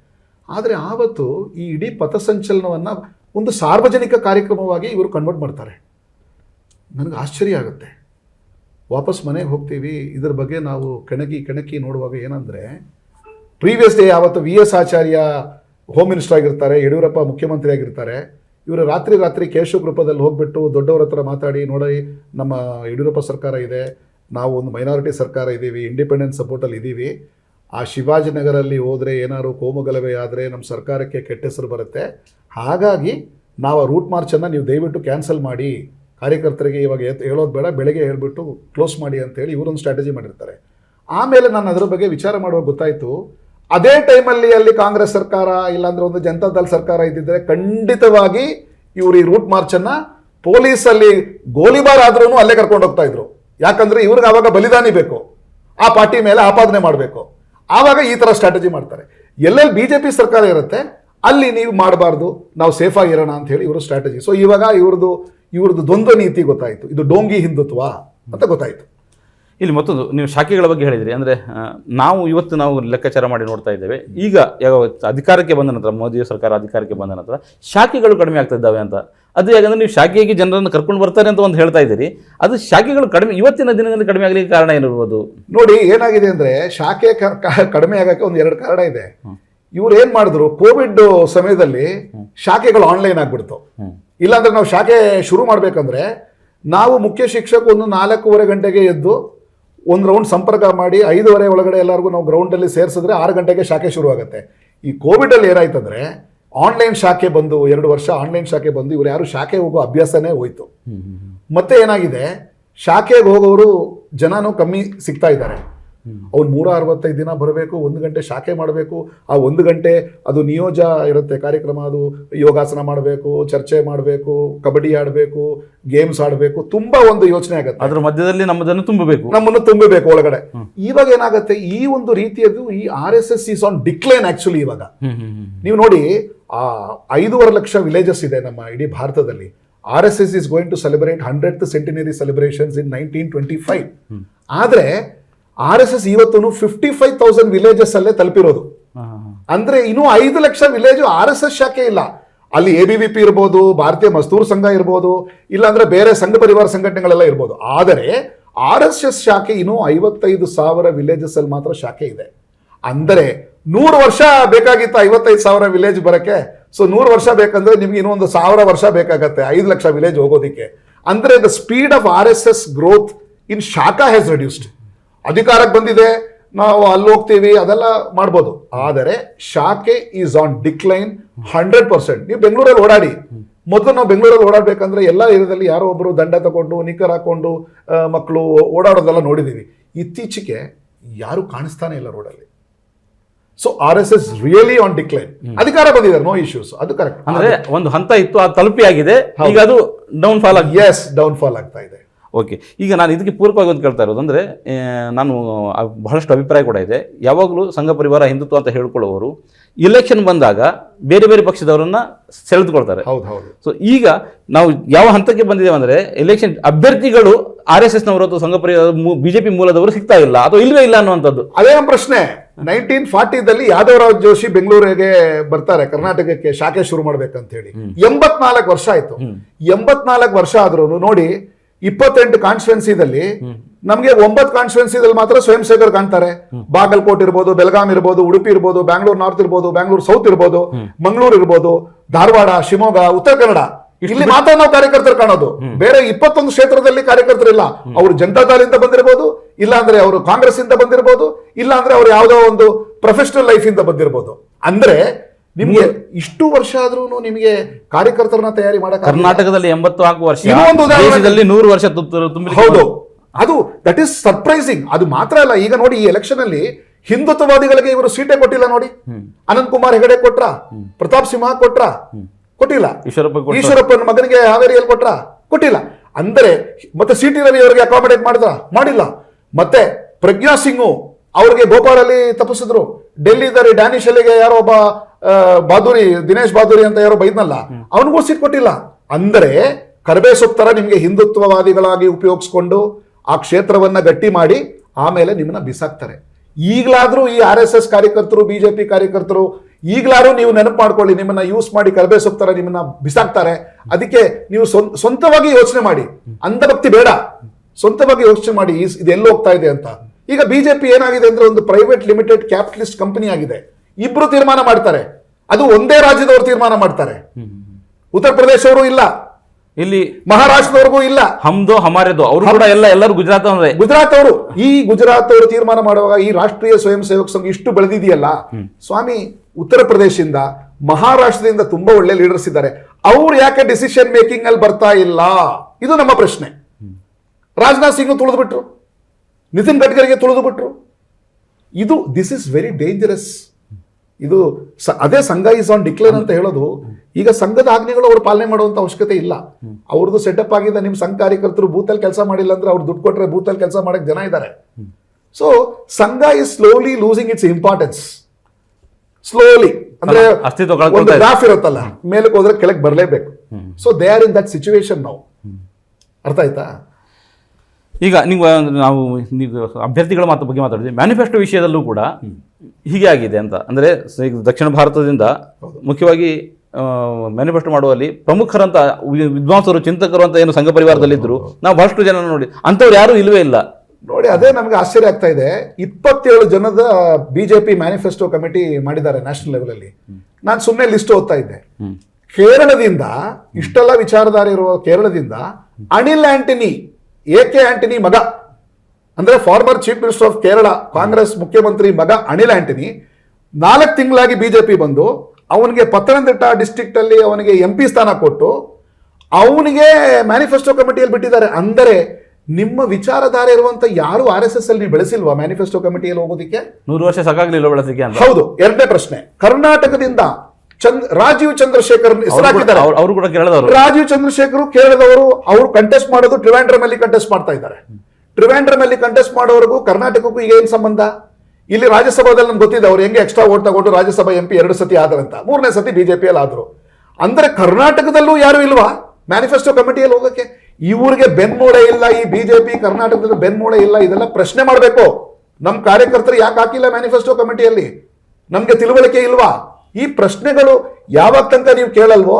ಆದರೆ ಆವತ್ತು ಈ ಇಡೀ ಪಥಸಂಚಲನವನ್ನು ಒಂದು ಸಾರ್ವಜನಿಕ ಕಾರ್ಯಕ್ರಮವಾಗಿ ಇವರು ಕನ್ವರ್ಟ್ ಮಾಡ್ತಾರೆ. ನನಗೆ ಆಶ್ಚರ್ಯ ಆಗುತ್ತೆ. ವಾಪಸ್ ಮನೆಗೆ ಹೋಗ್ತೀವಿ, ಇದ್ರ ಬಗ್ಗೆ ನಾವು ಕೆಣಕಿ ಕೆಣಕಿ ನೋಡುವಾಗ ಏನಂದರೆ ಪ್ರೀವಿಯಸ್ ಡೇ ಆವತ್ತು V S Acharya home minister ಆಗಿರ್ತಾರೆ, ಯಡಿಯೂರಪ್ಪ ಮುಖ್ಯಮಂತ್ರಿ ಆಗಿರ್ತಾರೆ. ಇವರು ರಾತ್ರಿ ರಾತ್ರಿ ಕೇಶವ ಗ್ರೂಪದಲ್ಲಿ ಹೋಗ್ಬಿಟ್ಟು ದೊಡ್ಡವ್ರ ಹತ್ರ ಮಾತಾಡಿ, ನೋಡಿ, ನಮ್ಮ ಯಡಿಯೂರಪ್ಪ ಸರ್ಕಾರ ಇದೆ ನಾವು ಒಂದು ಮೈನಾರಿಟಿ ಸರ್ಕಾರ ಇದ್ದೀವಿ ಇಂಡಿಪೆಂಡೆನ್ಸ್ ಸಪೋರ್ಟಲ್ಲಿ ಇದ್ದೀವಿ. ಆ ಶಿವಾಜಿನಗರಲ್ಲಿ ಹೋದರೆ ಏನಾದ್ರು ಕೋಮುಗಲಭೆ ಆದರೆ ನಮ್ಮ ಸರ್ಕಾರಕ್ಕೆ ಕೆಟ್ಟ ಹೆಸರು ಬರುತ್ತೆ. ಹಾಗಾಗಿ ನಾವು ಆ ರೂಟ್ ಮಾರ್ಚನ್ನು ನೀವು ದಯವಿಟ್ಟು ಕ್ಯಾನ್ಸಲ್ ಮಾಡಿ. ಕಾರ್ಯಕರ್ತರಿಗೆ ಇವಾಗ ಹೇಳೋದು ಬೇಡ, ಬೆಳಗ್ಗೆ ಹೇಳ್ಬಿಟ್ಟು ಕ್ಲೋಸ್ ಮಾಡಿ ಅಂತೇಳಿ ಇವರೊಂದು ಸ್ಟ್ರಾಟಜಿ ಮಾಡಿರ್ತಾರೆ. ಆಮೇಲೆ ನಾನು ಅದರ ಬಗ್ಗೆ ವಿಚಾರ ಮಾಡುವಾಗ ಗೊತ್ತಾಯಿತು. ಅದೇ ಟೈಮಲ್ಲಿ ಅಲ್ಲಿ ಕಾಂಗ್ರೆಸ್ ಸರ್ಕಾರ ಇಲ್ಲಾಂದ್ರೆ ಒಂದು ಜನತಾ ದಲ್ ಸರ್ಕಾರ ಇದ್ದಿದ್ದರೆ ಖಂಡಿತವಾಗಿ ಇವರು ಈ ರೂಟ್ ಮಾರ್ಚನ್ನು ಪೊಲೀಸಲ್ಲಿ ಗೋಲಿಬಾರ್ ಆದ್ರೂ ಅಲ್ಲೇ ಕರ್ಕೊಂಡು ಹೋಗ್ತಾ ಇದ್ರು. ಯಾಕಂದ್ರೆ ಇವ್ರಿಗೆ ಆವಾಗ ಬಲಿದಾನಿ ಬೇಕು. ಆ ಪಾರ್ಟಿ ಮೇಲೆ ಆಪಾದನೆ ಮಾಡಬೇಕು. ಆವಾಗ ಈ ಥರ ಸ್ಟ್ರಾಟಜಿ ಮಾಡ್ತಾರೆ. ಎಲ್ಲೆಲ್ಲಿ ಬಿ ಜೆ ಪಿ ಸರ್ಕಾರ ಇರುತ್ತೆ, ಅಲ್ಲಿ ನೀವು ಮಾಡಬಾರ್ದು, ನಾವು ಸೇಫಾಗಿ ಇರೋಣ ಅಂತ ಹೇಳಿ ಇವರು ಸ್ಟ್ರಾಟಜಿ ಸೊ ಇವಾಗ ಇವ್ರದ್ದು ಇವ್ರದ್ದು ದ್ವಂದ್ವ ನೀತಿ ಗೊತ್ತಾಯಿತು. ಇದು ಡೋಂಗಿ ಹಿಂದುತ್ವ ಅಂತ ಗೊತ್ತಾಯಿತು. ಇಲ್ಲಿ ಮತ್ತೊಂದು, ನೀವು ಶಾಖೆಗಳ ಬಗ್ಗೆ ಹೇಳಿದ್ರಿ. ಅಂದರೆ ನಾವು ಇವತ್ತು ನಾವು ಲೆಕ್ಕಾಚಾರ ಮಾಡಿ ನೋಡ್ತಾ ಇದ್ದೇವೆ. ಈಗ ಯಾವ ಅಧಿಕಾರಕ್ಕೆ ಬಂದ ನಂತರ ಮೋದಿ ಸರ್ಕಾರ ಅಧಿಕಾರಕ್ಕೆ ಬಂದ ನಂತರ, ಶಾಖೆಗಳು ಕಡಿಮೆ ಆಗ್ತಾ ಇದ್ದಾವೆ ಅಂತ ಅದು ಯಾಕಂದ್ರೆ ನೀವು ಶಾಖೆಗೆ ಜನರನ್ನು ಕರ್ಕೊಂಡು ಬರ್ತಾರೆ ಅಂತ ಒಂದು ಹೇಳ್ತಾ ಇದ್ದೀರಿ. ಅದು ಶಾಖೆಗಳು ಕಡಿಮೆ ಇವತ್ತಿನ ದಿನದಲ್ಲಿ ಕಡಿಮೆ ಆಗಲಿಕ್ಕೆ ಕಾರಣ ಏನಿರ್ಬೋದು ನೋಡಿ ಏನಾಗಿದೆ ಅಂದ್ರೆ ಶಾಖೆ ಕಡಿಮೆ ಆಗಕ್ಕೆ ಒಂದು ಎರಡು ಕಾರಣ ಇದೆ. ಇವ್ರು ಏನು ಮಾಡಿದ್ರು ಕೋವಿಡ್ ಸಮಯದಲ್ಲಿ ಶಾಖೆಗಳು ಆನ್ಲೈನ್ ಆಗಿಬಿಡ್ತು. ಇಲ್ಲಾಂದ್ರೆ ನಾವು ಶಾಖೆ ಶುರು ಮಾಡಬೇಕಂದ್ರೆ ನಾವು ಮುಖ್ಯ ಶಿಕ್ಷಕ ಒಂದು ನಾಲ್ಕೂವರೆ ಗಂಟೆಗೆ ಎದ್ದು ಒಂದು ರೌಂಡ್ ಸಂಪರ್ಕ ಮಾಡಿ ಐದೂವರೆ ಒಳಗಡೆ ಎಲ್ಲರಿಗೂ ನಾವು ಗ್ರೌಂಡಲ್ಲಿ ಸೇರಿಸಿದ್ರೆ ಆರು ಗಂಟೆಗೆ ಶಾಖೆ ಶುರು ಆಗುತ್ತೆ ಈ ಕೋವಿಡಲ್ಲಿ ಏನಾಯ್ತಂದ್ರೆ ಆನ್ಲೈನ್ ಶಾಖೆ ಬಂದು ಎರಡು ವರ್ಷ ಆನ್ಲೈನ್ ಶಾಖೆ ಬಂದು ಇವರು ಯಾರು ಶಾಖೆ ಹೋಗೋ ಅಭ್ಯಾಸನೇ ಹೋಯ್ತು. ಮತ್ತೆ ಏನಾಗಿದೆ? ಶಾಖೆಗೆ ಹೋಗೋರು ಜನನೂ ಕಮ್ಮಿ ಸಿಗ್ತಾ ಇದ್ದಾರೆ. ಅವ್ನು ನೂರ ಅರವತ್ತೈದು ದಿನ ಬರಬೇಕು ಒಂದು ಗಂಟೆ ಶಾಖೆ ಮಾಡಬೇಕು ಆ ಒಂದು ಗಂಟೆ ಅದು ನಿಯೋಜ ಇರುತ್ತೆ ಕಾರ್ಯಕ್ರಮ ಅದು ಯೋಗಾಸನ ಮಾಡಬೇಕು ಚರ್ಚೆ ಮಾಡಬೇಕು ಕಬಡ್ಡಿ ಆಡಬೇಕು ಗೇಮ್ಸ್ ಆಡಬೇಕು ತುಂಬಾ ಒಂದು ಯೋಚನೆ ಆಗುತ್ತೆ. ಅದ್ರ ಮಧ್ಯದಲ್ಲಿ ನಮ್ಮದನ್ನು ತುಂಬಬೇಕು. ನಮ್ಮನ್ನು ತುಂಬಬೇಕು ಒಳಗಡೆ. ಇವಾಗ ಏನಾಗುತ್ತೆ ಈ ಒಂದು ರೀತಿಯದು ಈ R S S is on decline actually ಇವಾಗ. ನೀವು ನೋಡಿ ಆ ಐದೂವರೆ ಲಕ್ಷ ವಿಲೇಜಸ್ ಇದೆ ನಮ್ಮ ಇಡೀ ಭಾರತದಲ್ಲಿ. R S S is going to celebrate hundred centenary celebrations in nineteen twenty five ಆದರೆ ಆರ್ ಎಸ್ ಎಸ್ ಇವತ್ತು ಫಿಫ್ಟಿ ಫೈವ್ ತೌಸಂಡ್ ವಿಲೇಜಸ್ ಅಲ್ಲೇ ತಲುಪಿರೋದು. ಅಂದ್ರೆ ಇನ್ನೂ ಐದು lakh village R S S ಶಾಖೆ ಇಲ್ಲ. ಅಲ್ಲಿ A B V P Bharatiya ಭಾರತೀಯ ಮಸ್ತೂರ್ ಸಂಘ ಇರ್ಬೋದು ಇಲ್ಲಾಂದ್ರೆ ಬೇರೆ ಸಂಘ ಪರಿವಾರ ಸಂಘಟನೆಗಳೆಲ್ಲ ಇರ್ಬೋದು. ಆದರೆ ಆರ್ ಎಸ್ ಎಸ್ ಶಾಖೆ ಇನ್ನೂ ಐವತ್ತೈದು ಸಾವಿರ ವಿಲೇಜಸ್ ಅಲ್ಲಿ ಮಾತ್ರ ಶಾಖೆ ಇದೆ. ಅಂದರೆ ನೂರು ವರ್ಷ ಬೇಕಾಗಿತ್ತು ಐವತ್ತೈದು ಸಾವಿರ ವಿಲೇಜ್ ಬರಕ್ಕೆ. ಸೊ ನೂರು ವರ್ಷ ಬೇಕಂದ್ರೆ ನಿಮ್ಗೆ ಇನ್ನೂ ಒಂದು ಸಾವಿರ ವರ್ಷ ಬೇಕಾಗತ್ತೆ ಐದು ಲಕ್ಷ ವಿಲೇಜ್ ಹೋಗೋದಿಕ್ಕೆ. ಅಂದ್ರೆ the speed of R S S growth in shakha has reduced ಅಧಿಕಾರಕ್ಕೆ ಬಂದಿದೆ ನಾವು ಅಲ್ಲಿ ಹೋಗ್ತೀವಿ ಅದೆಲ್ಲ ಮಾಡ್ಬೋದು. ಆದರೆ ಶಾಖೆ is on decline hundred percent ನೀವು ಬೆಂಗಳೂರಲ್ಲಿ ಓಡಾಡಿ. ಮೊದಲು ನಾವು ಬೆಂಗಳೂರಲ್ಲಿ ಓಡಾಡಬೇಕಂದ್ರೆ ಎಲ್ಲ ಏರಿಯಾದಲ್ಲಿ ಯಾರೋ ಒಬ್ಬರು ದಂಡ ತಗೊಂಡು ನಿಕ್ಕರ್ ಹಾಕೊಂಡು ಮಕ್ಕಳು ಓಡಾಡೋದೆಲ್ಲ ನೋಡಿದ್ದೀವಿ. ಇತ್ತೀಚೆಗೆ ಯಾರು ಕಾಣಿಸ್ತಾನೆ ಇಲ್ಲ ರೋಡಲ್ಲಿ so R S S really on decline ಅಧಿಕಾರ ಬಂದಿದೆ ನೋ ಇಶ್ಯೂಸ್ ಅದು ಕರೆಕ್ಟ್ ಅಂದ್ರೆ ಒಂದು ಹಂತ ಇತ್ತು ಅದು ತಲುಪಿ ಆಗಿದೆ ಈಗ ಅದು ಡೌನ್ ಫಾಲ್ ಆಗಿ ಎಸ್ ಡೌನ್ ಫಾಲ್ ಆಗ್ತಾ ಇದೆ. ಓಕೆ. ಈಗ ನಾನು ಇದಕ್ಕೆ ಪೂರಕವಾಗಿ ಒಂದು ಕೇಳ್ತಾ ಇರೋದು ಅಂದರೆ ನಾನು ಬಹಳಷ್ಟು ಅಭಿಪ್ರಾಯ ಕೂಡ ಇದೆ. ಯಾವಾಗಲೂ ಸಂಘ ಪರಿವಾರ ಹಿಂದುತ್ವ ಅಂತ ಹೇಳ್ಕೊಳ್ಳೋರು ಇಲೆಕ್ಷನ್ ಬಂದಾಗ ಬೇರೆ ಬೇರೆ ಪಕ್ಷದವರನ್ನ ಸೆಳೆದುಕೊಳ್ತಾರೆ. ಹೌದು ಹೌದು ಸೊ ಈಗ ನಾವು ಯಾವ ಹಂತಕ್ಕೆ ಬಂದಿದ್ದೇವೆ ಅಂದರೆ ಎಲೆಕ್ಷನ್ ಅಭ್ಯರ್ಥಿಗಳು ಆರ್ ಎಸ್ ಎಸ್ನವರು ಅಥವಾ ಸಂಘ ಪರಿವಾರ ಬಿಜೆಪಿ ಮೂಲದವರು ಸಿಗ್ತಾ ಇಲ್ಲ ಅಥವಾ ಇಲ್ಲವೇ ಇಲ್ಲ ಅನ್ನುವಂಥದ್ದು. ಅದೇ ಪ್ರಶ್ನೆ. ನೈನ್ಟೀನ್ ಫಾರ್ಟಿದಲ್ಲಿ ಯಾದವರಾವ್ ಜೋಶಿ ಬೆಂಗಳೂರಿಗೆ ಬರ್ತಾರೆ ಕರ್ನಾಟಕಕ್ಕೆ ಶಾಖೆ ಶುರು ಮಾಡ್ಬೇಕಂತ ಹೇಳಿ ಎಂಬತ್ನಾಲ್ಕು ವರ್ಷ ಆಯ್ತು. ಎಂಬತ್ನಾಲ್ಕು ವರ್ಷ ಆದ್ರೂ ನೋಡಿ ಇಪ್ಪತ್ತೆಂಟು ಕಾನ್ಸ್ಟಿಟ್ಯೂನ್ಸಿದಲ್ಲಿ ನಮಗೆ ಒಂಬತ್ತು ಕಾನ್ಸ್ಟಿಟ್ಯೂನ್ಸಿದಲ್ಲಿ ಮಾತ್ರ ಸ್ವಯಂ ಸೇವಕರು ಕಾಣ್ತಾರೆ. ಬಾಗಲಕೋಟ್ ಇರ್ಬೋದು ಬೆಳಗಾಂ ಇರ್ಬೋದು ಉಡುಪಿ ಇರ್ಬೋದು ಬ್ಯಾಂಗ್ಳೂರ್ ನಾರ್ತ್ ಇರ್ಬೋದು ಬ್ಯಾಂಗ್ಳೂರ್ ಸೌತ್ ಇರ್ಬೋದು ಮಂಗಳೂರು ಇರ್ಬೋದು ಧಾರವಾಡ ಶಿವಮೊಗ್ಗ ಉತ್ತರ ಕನ್ನಡ. ಇಲ್ಲಿ ಮಾತ್ರ ನಾವು ಕಾರ್ಯಕರ್ತರು ಕಾಣೋದು. ಬೇರೆ ಇಪ್ಪತ್ತೊಂದು ಕ್ಷೇತ್ರದಲ್ಲಿ ಕಾರ್ಯಕರ್ತರು ಇಲ್ಲ. ಅವರು ಜನತಾದಳಿಂದ ಬಂದಿರಬಹುದು ಇಲ್ಲ ಅಂದ್ರೆ ಅವರು ಕಾಂಗ್ರೆಸ್ ಇಂದ ಬಂದಿರಬಹುದು ಇಲ್ಲ ಅಂದ್ರೆ ಅವ್ರು ಯಾವುದೋ ಒಂದು ಪ್ರೊಫೆಷನಲ್ ಲೈಫ್ ಇಂದ ಬಂದಿರಬಹುದು ಅಂದ್ರೆ ನಿಮ್ಗೆ ಇಷ್ಟು ವರ್ಷ ಆದ್ರೂ ನಿಮಗೆ ಕಾರ್ಯಕರ್ತರನ್ನ ತಯಾರಿ ಮಾಡಕ್ ಕರ್ನಾಟಕದಲ್ಲಿ ಎಂಬತ್ತು ನಾಲ್ಕು ವರ್ಷ ಉದಾಹರಣೆ- ದೇಶದಲ್ಲಿ ನೂರು ವರ್ಷ ತುಂಬಿ ಹೌದು. ಅದು ದಟ್ ಈಸ್ ಸರ್ಪ್ರೈಸಿಂಗ್ ಅದು ಮಾತ್ರ ಅಲ್ಲ. ಈಗ ನೋಡಿ ಈ ಎಲೆಕ್ಷನ್ ಅಲ್ಲಿ ಹಿಂದುತ್ವವಾದಿಗಳಿಗೆ ಇವರು ಸೀಟೇ ಕೊಟ್ಟಿಲ್ಲ ನೋಡಿ. ಅನಂತ್ ಕುಮಾರ್ ಹೆಗಡೆ ಕೊಟ್ರ? ಪ್ರತಾಪ್ ಸಿಂಹ ಕೊಟ್ರ? ಕೊಟ್ಟಿಲ್ಲ. ಈಶ್ವರಪ್ಪ. ಈಶ್ವರಪ್ಪನ ಮಗನಿಗೆ ಹಾವೇರಿಯಲ್ಲಿ ಕೊಟ್ರ? ಕೊಟ್ಟಿಲ್ಲ. ಅಂದರೆ ಮತ್ತೆ ಸಿ ಟಿ ರವಿ ಅವರಿಗೆ ಅಕಾಮಿಡೇಟ್ ಮಾಡಿದ್ರ? ಮಾಡಿಲ್ಲ. ಮತ್ತೆ ಪ್ರಜ್ಞಾ ಸಿಂಗು ಅವ್ರಿಗೆ ಭೋಪಾಲಲ್ಲಿ ತಪ್ಪಿಸಿದ್ರು. ಡೆಲ್ಲಿದಲ್ಲಿ ಡ್ಯಾನಿಶ್ ಅಲ್ಲಿಗೆ ಯಾರೋ ಒಬ್ಬ ಬಾದೂರಿ, ದಿನೇಶ್ ಬಾದೂರಿ ಅಂತ ಯಾರೋ ಬೈದ್ನಲ್ಲ, ಅವನಿಗೂ ಸೀಟ್ ಕೊಟ್ಟಿಲ್ಲ. ಅಂದ್ರೆ ಕರ್ಬೆ ಸೊಪ್ತರ ನಿಮಗೆ ಹಿಂದುತ್ವವಾದಿಗಳಾಗಿ ಉಪಯೋಗಿಸ್ಕೊಂಡು ಆ ಕ್ಷೇತ್ರವನ್ನ ಗಟ್ಟಿ ಮಾಡಿ ಆಮೇಲೆ ನಿಮ್ಮನ್ನ ಬಿಸಾಕ್ತಾರೆ. ಈಗಲಾದರೂ ಈ ಆರ್ ಎಸ್ ಎಸ್ ಕಾರ್ಯಕರ್ತರು ಬಿಜೆಪಿ ಕಾರ್ಯಕರ್ತರು, ಈಗಲಾದ್ರೂ ನೀವು ನೆನಪು ಮಾಡ್ಕೊಳ್ಳಿ, ನಿಮ್ಮನ್ನ ಯೂಸ್ ಮಾಡಿ ಕರ್ಬೆ ಸೊಪ್ಪು ತರ ನಿಮ್ಮನ್ನ ಬಿಸಾಕ್ತಾರೆ. ಅದಕ್ಕೆ ನೀವು ಸ್ವಂತ ಸ್ವಂತವಾಗಿ ಯೋಚನೆ ಮಾಡಿ. ಅಂಧಭಕ್ತಿ ಬೇಡ. ಸ್ವಂತವಾಗಿ ಯೋಚನೆ ಮಾಡಿ ಇದೆಲ್ಲ ಹೋಗ್ತಾ ಇದೆ ಅಂತ. ಈಗ ಬಿಜೆಪಿ ಏನಾಗಿದೆ ಅಂದ್ರೆ ಒಂದು ಪ್ರೈವೇಟ್ ಲಿಮಿಟೆಡ್ ಕ್ಯಾಪಿಟಲಿಸ್ಟ್ ಕಂಪನಿ ಆಗಿದೆ. ಇಬ್ರು ತೀರ್ಮಾನ ಮಾಡ್ತಾರೆ. ಅದು ಒಂದೇ ರಾಜ್ಯದವರು ತೀರ್ಮಾನ ಮಾಡ್ತಾರೆ. ಉತ್ತರ ಪ್ರದೇಶವರು ಇಲ್ಲ. ಇಲ್ಲಿ ಮಹಾರಾಷ್ಟ್ರದವ್ರಿಗೂ ಇಲ್ಲ. ಹಮ್ದು ಹಮಾರದು ಅವರು ಕೂಡ ಎಲ್ಲ ಎಲ್ಲರೂ ಗುಜರಾತ್ ಅಂದ್ರೆ ಗುಜರಾತ್ ಅವರು ಈ ಗುಜರಾತ್ ಅವರು ತೀರ್ಮಾನ ಮಾಡುವಾಗ ಈ ರಾಷ್ಟ್ರೀಯ ಸ್ವಯಂ ಸೇವಕ ಸಂಘ ಇಷ್ಟು ಬೆಳೆದಿದೆಯಲ್ಲ? ಸ್ವಾಮಿ ಉತ್ತರ ಪ್ರದೇಶದಿಂದ ಮಹಾರಾಷ್ಟ್ರದಿಂದ ತುಂಬಾ ಒಳ್ಳೆ ಲೀಡರ್ಸ್ ಇದ್ದಾರೆ. ಅವ್ರು ಯಾಕೆ ಡಿಸಿಷನ್ ಮೇಕಿಂಗ್ ಅಲ್ಲಿ ಬರ್ತಾ ಇಲ್ಲ? ಇದು ನಮ್ಮ ಪ್ರಶ್ನೆ. ರಾಜನಾಥ್ ಸಿಂಗ್ ತುಳಿದು ಬಿಟ್ರು ನಿತಿನ್ ಗಡ್ಕರಿಗೆ ತುಳಿದು ಬಿಟ್ರು ಇದು ದಿಸ್ ಇಸ್ ವೆರಿ ಡೇಂಜರಸ್ ಇದು ಸ- ಅದೇ ಸಂಘ ಈಸ್ ಆನ್ ಡಿಕ್ಲೇರ್ ಅಂತ ಹೇಳೋದು ಈಗ ಸಂಘದ ಆಜ್ಞೆಗಳು ಅವ್ರು ಪಾಲನೆ ಮಾಡುವಂತ ಅವಶ್ಯಕತೆ ಇಲ್ಲ. ಅವ್ರದ್ದು ಸೆಟಪ್ ಆಗಿದೆ ನಿಮ್ಮ ಸಂಘ ಕಾರ್ಯಕರ್ತರು ಬೂತಲ್ಲಿ ಕೆಲಸ ಮಾಡಿಲ್ಲ ಅಂದ್ರೆ ಅವ್ರು ದುಡ್ಡು ಕೊಟ್ರೆ ಬೂತಲ್ಲಿ ಕೆಲಸ ಮಾಡಕ್ ಜನ ಇದ್ದಾರೆ so Sangh is slowly losing its importance slowly ಅಂದ್ರೆ ಒಂದು. ಗ್ರಾಫ್ ಇರುತ್ತಲ್ಲ ಮೇಲಕ್ಕೆ ಹೋದ್ರೆ ಕೆಳಗೆ ಬರಲೇಬೇಕು. So they are in that situation ನಾವು ಅರ್ಥ ಆಯ್ತಾ? ಈಗ ನೀವು ನಾವು ನೀವು ಅಭ್ಯರ್ಥಿಗಳ ಮಾತು ಬಗ್ಗೆ ಮಾತಾಡಿದ್ವಿ. ಮ್ಯಾನಿಫೆಸ್ಟೋ ವಿಷಯದಲ್ಲೂ ಕೂಡ ಹೀಗೆ ಆಗಿದೆ ಅಂತ. ಅಂದರೆ ಈಗ ದಕ್ಷಿಣ ಭಾರತದಿಂದ ಮುಖ್ಯವಾಗಿ ಮ್ಯಾನಿಫೆಸ್ಟೋ ಮಾಡುವಲ್ಲಿ ಪ್ರಮುಖರಂತ ವಿದ್ವಾಂಸರು ಚಿಂತಕರು ಅಂತ ಏನು ಸಂಘ ಪರಿವಾರದಲ್ಲಿದ್ದರು ನಾವು ಬಹಳಷ್ಟು ಜನ ನೋಡಿ. ಅಂಥವ್ರು ಯಾರೂ ಇಲ್ಲವೇ ಇಲ್ಲ. ನೋಡಿ ಅದೇ ನಮಗೆ ಆಶ್ಚರ್ಯ ಆಗ್ತಾ ಇದೆ. ಇಪ್ಪತ್ತೇಳು ಜನದ ಬಿಜೆಪಿ ಮ್ಯಾನಿಫೆಸ್ಟೋ ಕಮಿಟಿ ಮಾಡಿದ್ದಾರೆ ನ್ಯಾಷನಲ್ ಲೆವೆಲಲ್ಲಿ ನಾನು ಸುಮ್ಮನೆ ಲಿಸ್ಟ್ ಓದ್ತಾ ಇದ್ದೆ. ಕೇರಳದಿಂದ ಇಷ್ಟೆಲ್ಲ ವಿಚಾರಧಾರೆ ಇರುವ ಕೇರಳದಿಂದ ಅನಿಲ್ ಆಂಟನಿ ಎ ಕೆ ಆಂಟನಿ ಮಗ ಅಂದ್ರೆ former chief minister of Kerala Congress ಮುಖ್ಯಮಂತ್ರಿ ಮಗ ಅನಿಲ್ ಆಂಟನಿ ನಾಲ್ಕು ತಿಂಗಳಾಗಿ ಬಿಜೆಪಿ ಬಂದು ಅವನಿಗೆ ಪತ್ತನಂತಿಟ್ಟ ಡಿಸ್ಟ್ರಿಕ್ಟ್ ಅಲ್ಲಿ ಅವನಿಗೆ ಎಂ ಪಿ ಸ್ಥಾನ ಕೊಟ್ಟು ಅವನಿಗೆ ಮ್ಯಾನಿಫೆಸ್ಟೋ ಕಮಿಟಿಯಲ್ಲಿ ಬಿಟ್ಟಿದ್ದಾರೆ. ಅಂದರೆ ನಿಮ್ಮ ವಿಚಾರಧಾರೆ ಇರುವಂತ ಯಾರು ಆರ್ ಎಸ್ ಎಸ್ ಅಲ್ಲಿ ನೀವು ಬೆಳೆಸಿಲ್ವಾ ಮ್ಯಾನಿಫೆಸ್ಟೋ ಕಮಿಟಿಯಲ್ಲಿ ಹೋಗೋದಿಕ್ಕೆ? ನೂರು ವರ್ಷ ಸಾಕಾಗ್ಲಿಲ್ಲ ಬೆಳೆಸಿಕೆ ಹೌದು ಎರಡನೇ ಪ್ರಶ್ನೆ. ಕರ್ನಾಟಕದಿಂದ ಚಂದ್ ರಾಜೀವ್ ಚಂದ್ರಶೇಖರ್ ಹೆಸರು ಹಾಕಿದ್ದಾರೆ ಅವ್ರು- ಅವರು ಕೂಡ ಕೇರಳದವರು. ರಾಜೀವ್ ಚಂದ್ರಶೇಖರ್ ಕೇರಳದವರು ಅವರು ಕಂಟೆಸ್ಟ್ ಮಾಡೋದು ಟ್ರಿವಾಂಡ್ರಮ್ ಅಲ್ಲಿ ಕಂಟೆಸ್ಟ್ ಮಾಡ್ತಾ ಇದ್ದಾರೆ. ಟ್ರಿವಾಂಡ್ರಮ್ ಅಲ್ಲಿ ಕಂಟೆಸ್ಟ್ ಮಾಡೋವರೆಗೂ ಕರ್ನಾಟಕಕ್ಕೂ ಈಗ ಏನ್ ಸಂಬಂಧ? ಇಲ್ಲಿ ರಾಜ್ಯಸಭಾದಲ್ಲಿ ನಮ್ಗೆ ಗೊತ್ತಿದೆ, ಅವ್ರು ಹೆಂಗೆ ಎಕ್ಸ್ಟ್ರಾ ಓಟ್ ತಗೊಂಡು ರಾಜ್ಯಸಭಾ ಎಂ ಪಿ ಎರಡು ಸತಿ ಆದರಂತ. ಮೂರನೇ ಸತಿ ಬಿಜೆಪಿಯಲ್ಲಿ ಆದ್ರು. ಅಂದರೆ ಕರ್ನಾಟಕದಲ್ಲೂ ಯಾರು ಇಲ್ವಾ? ಮ್ಯಾನಿಫೆಸ್ಟೋ ಕಮಿಟಿಯಲ್ಲಿ ಹೋಗಕ್ಕೆ ಇವ್ರಿಗೆ ಬೆನ್ಮೂಳೆ ಇಲ್ಲ, ಈ ಬಿಜೆಪಿ ಕರ್ನಾಟಕದಲ್ಲಿ ಬೆನ್ಮೂಳೆ ಇಲ್ಲ, ಇದೆಲ್ಲ ಪ್ರಶ್ನೆ ಮಾಡಬೇಕು. ನಮ್ಮ ಕಾರ್ಯಕರ್ತರು ಯಾಕೆ ಹಾಕಿಲ್ಲ ಮ್ಯಾನಿಫೆಸ್ಟೋ ಕಮಿಟಿಯಲ್ಲಿ ನಮ್ಗೆ ತಿಳುವಳಿಕೆ ಇಲ್ವಾ? ಈ ಪ್ರಶ್ನೆಗಳು ಯಾವಾಗ ತನಕ ನೀವು ಕೇಳಲ್ವೋ,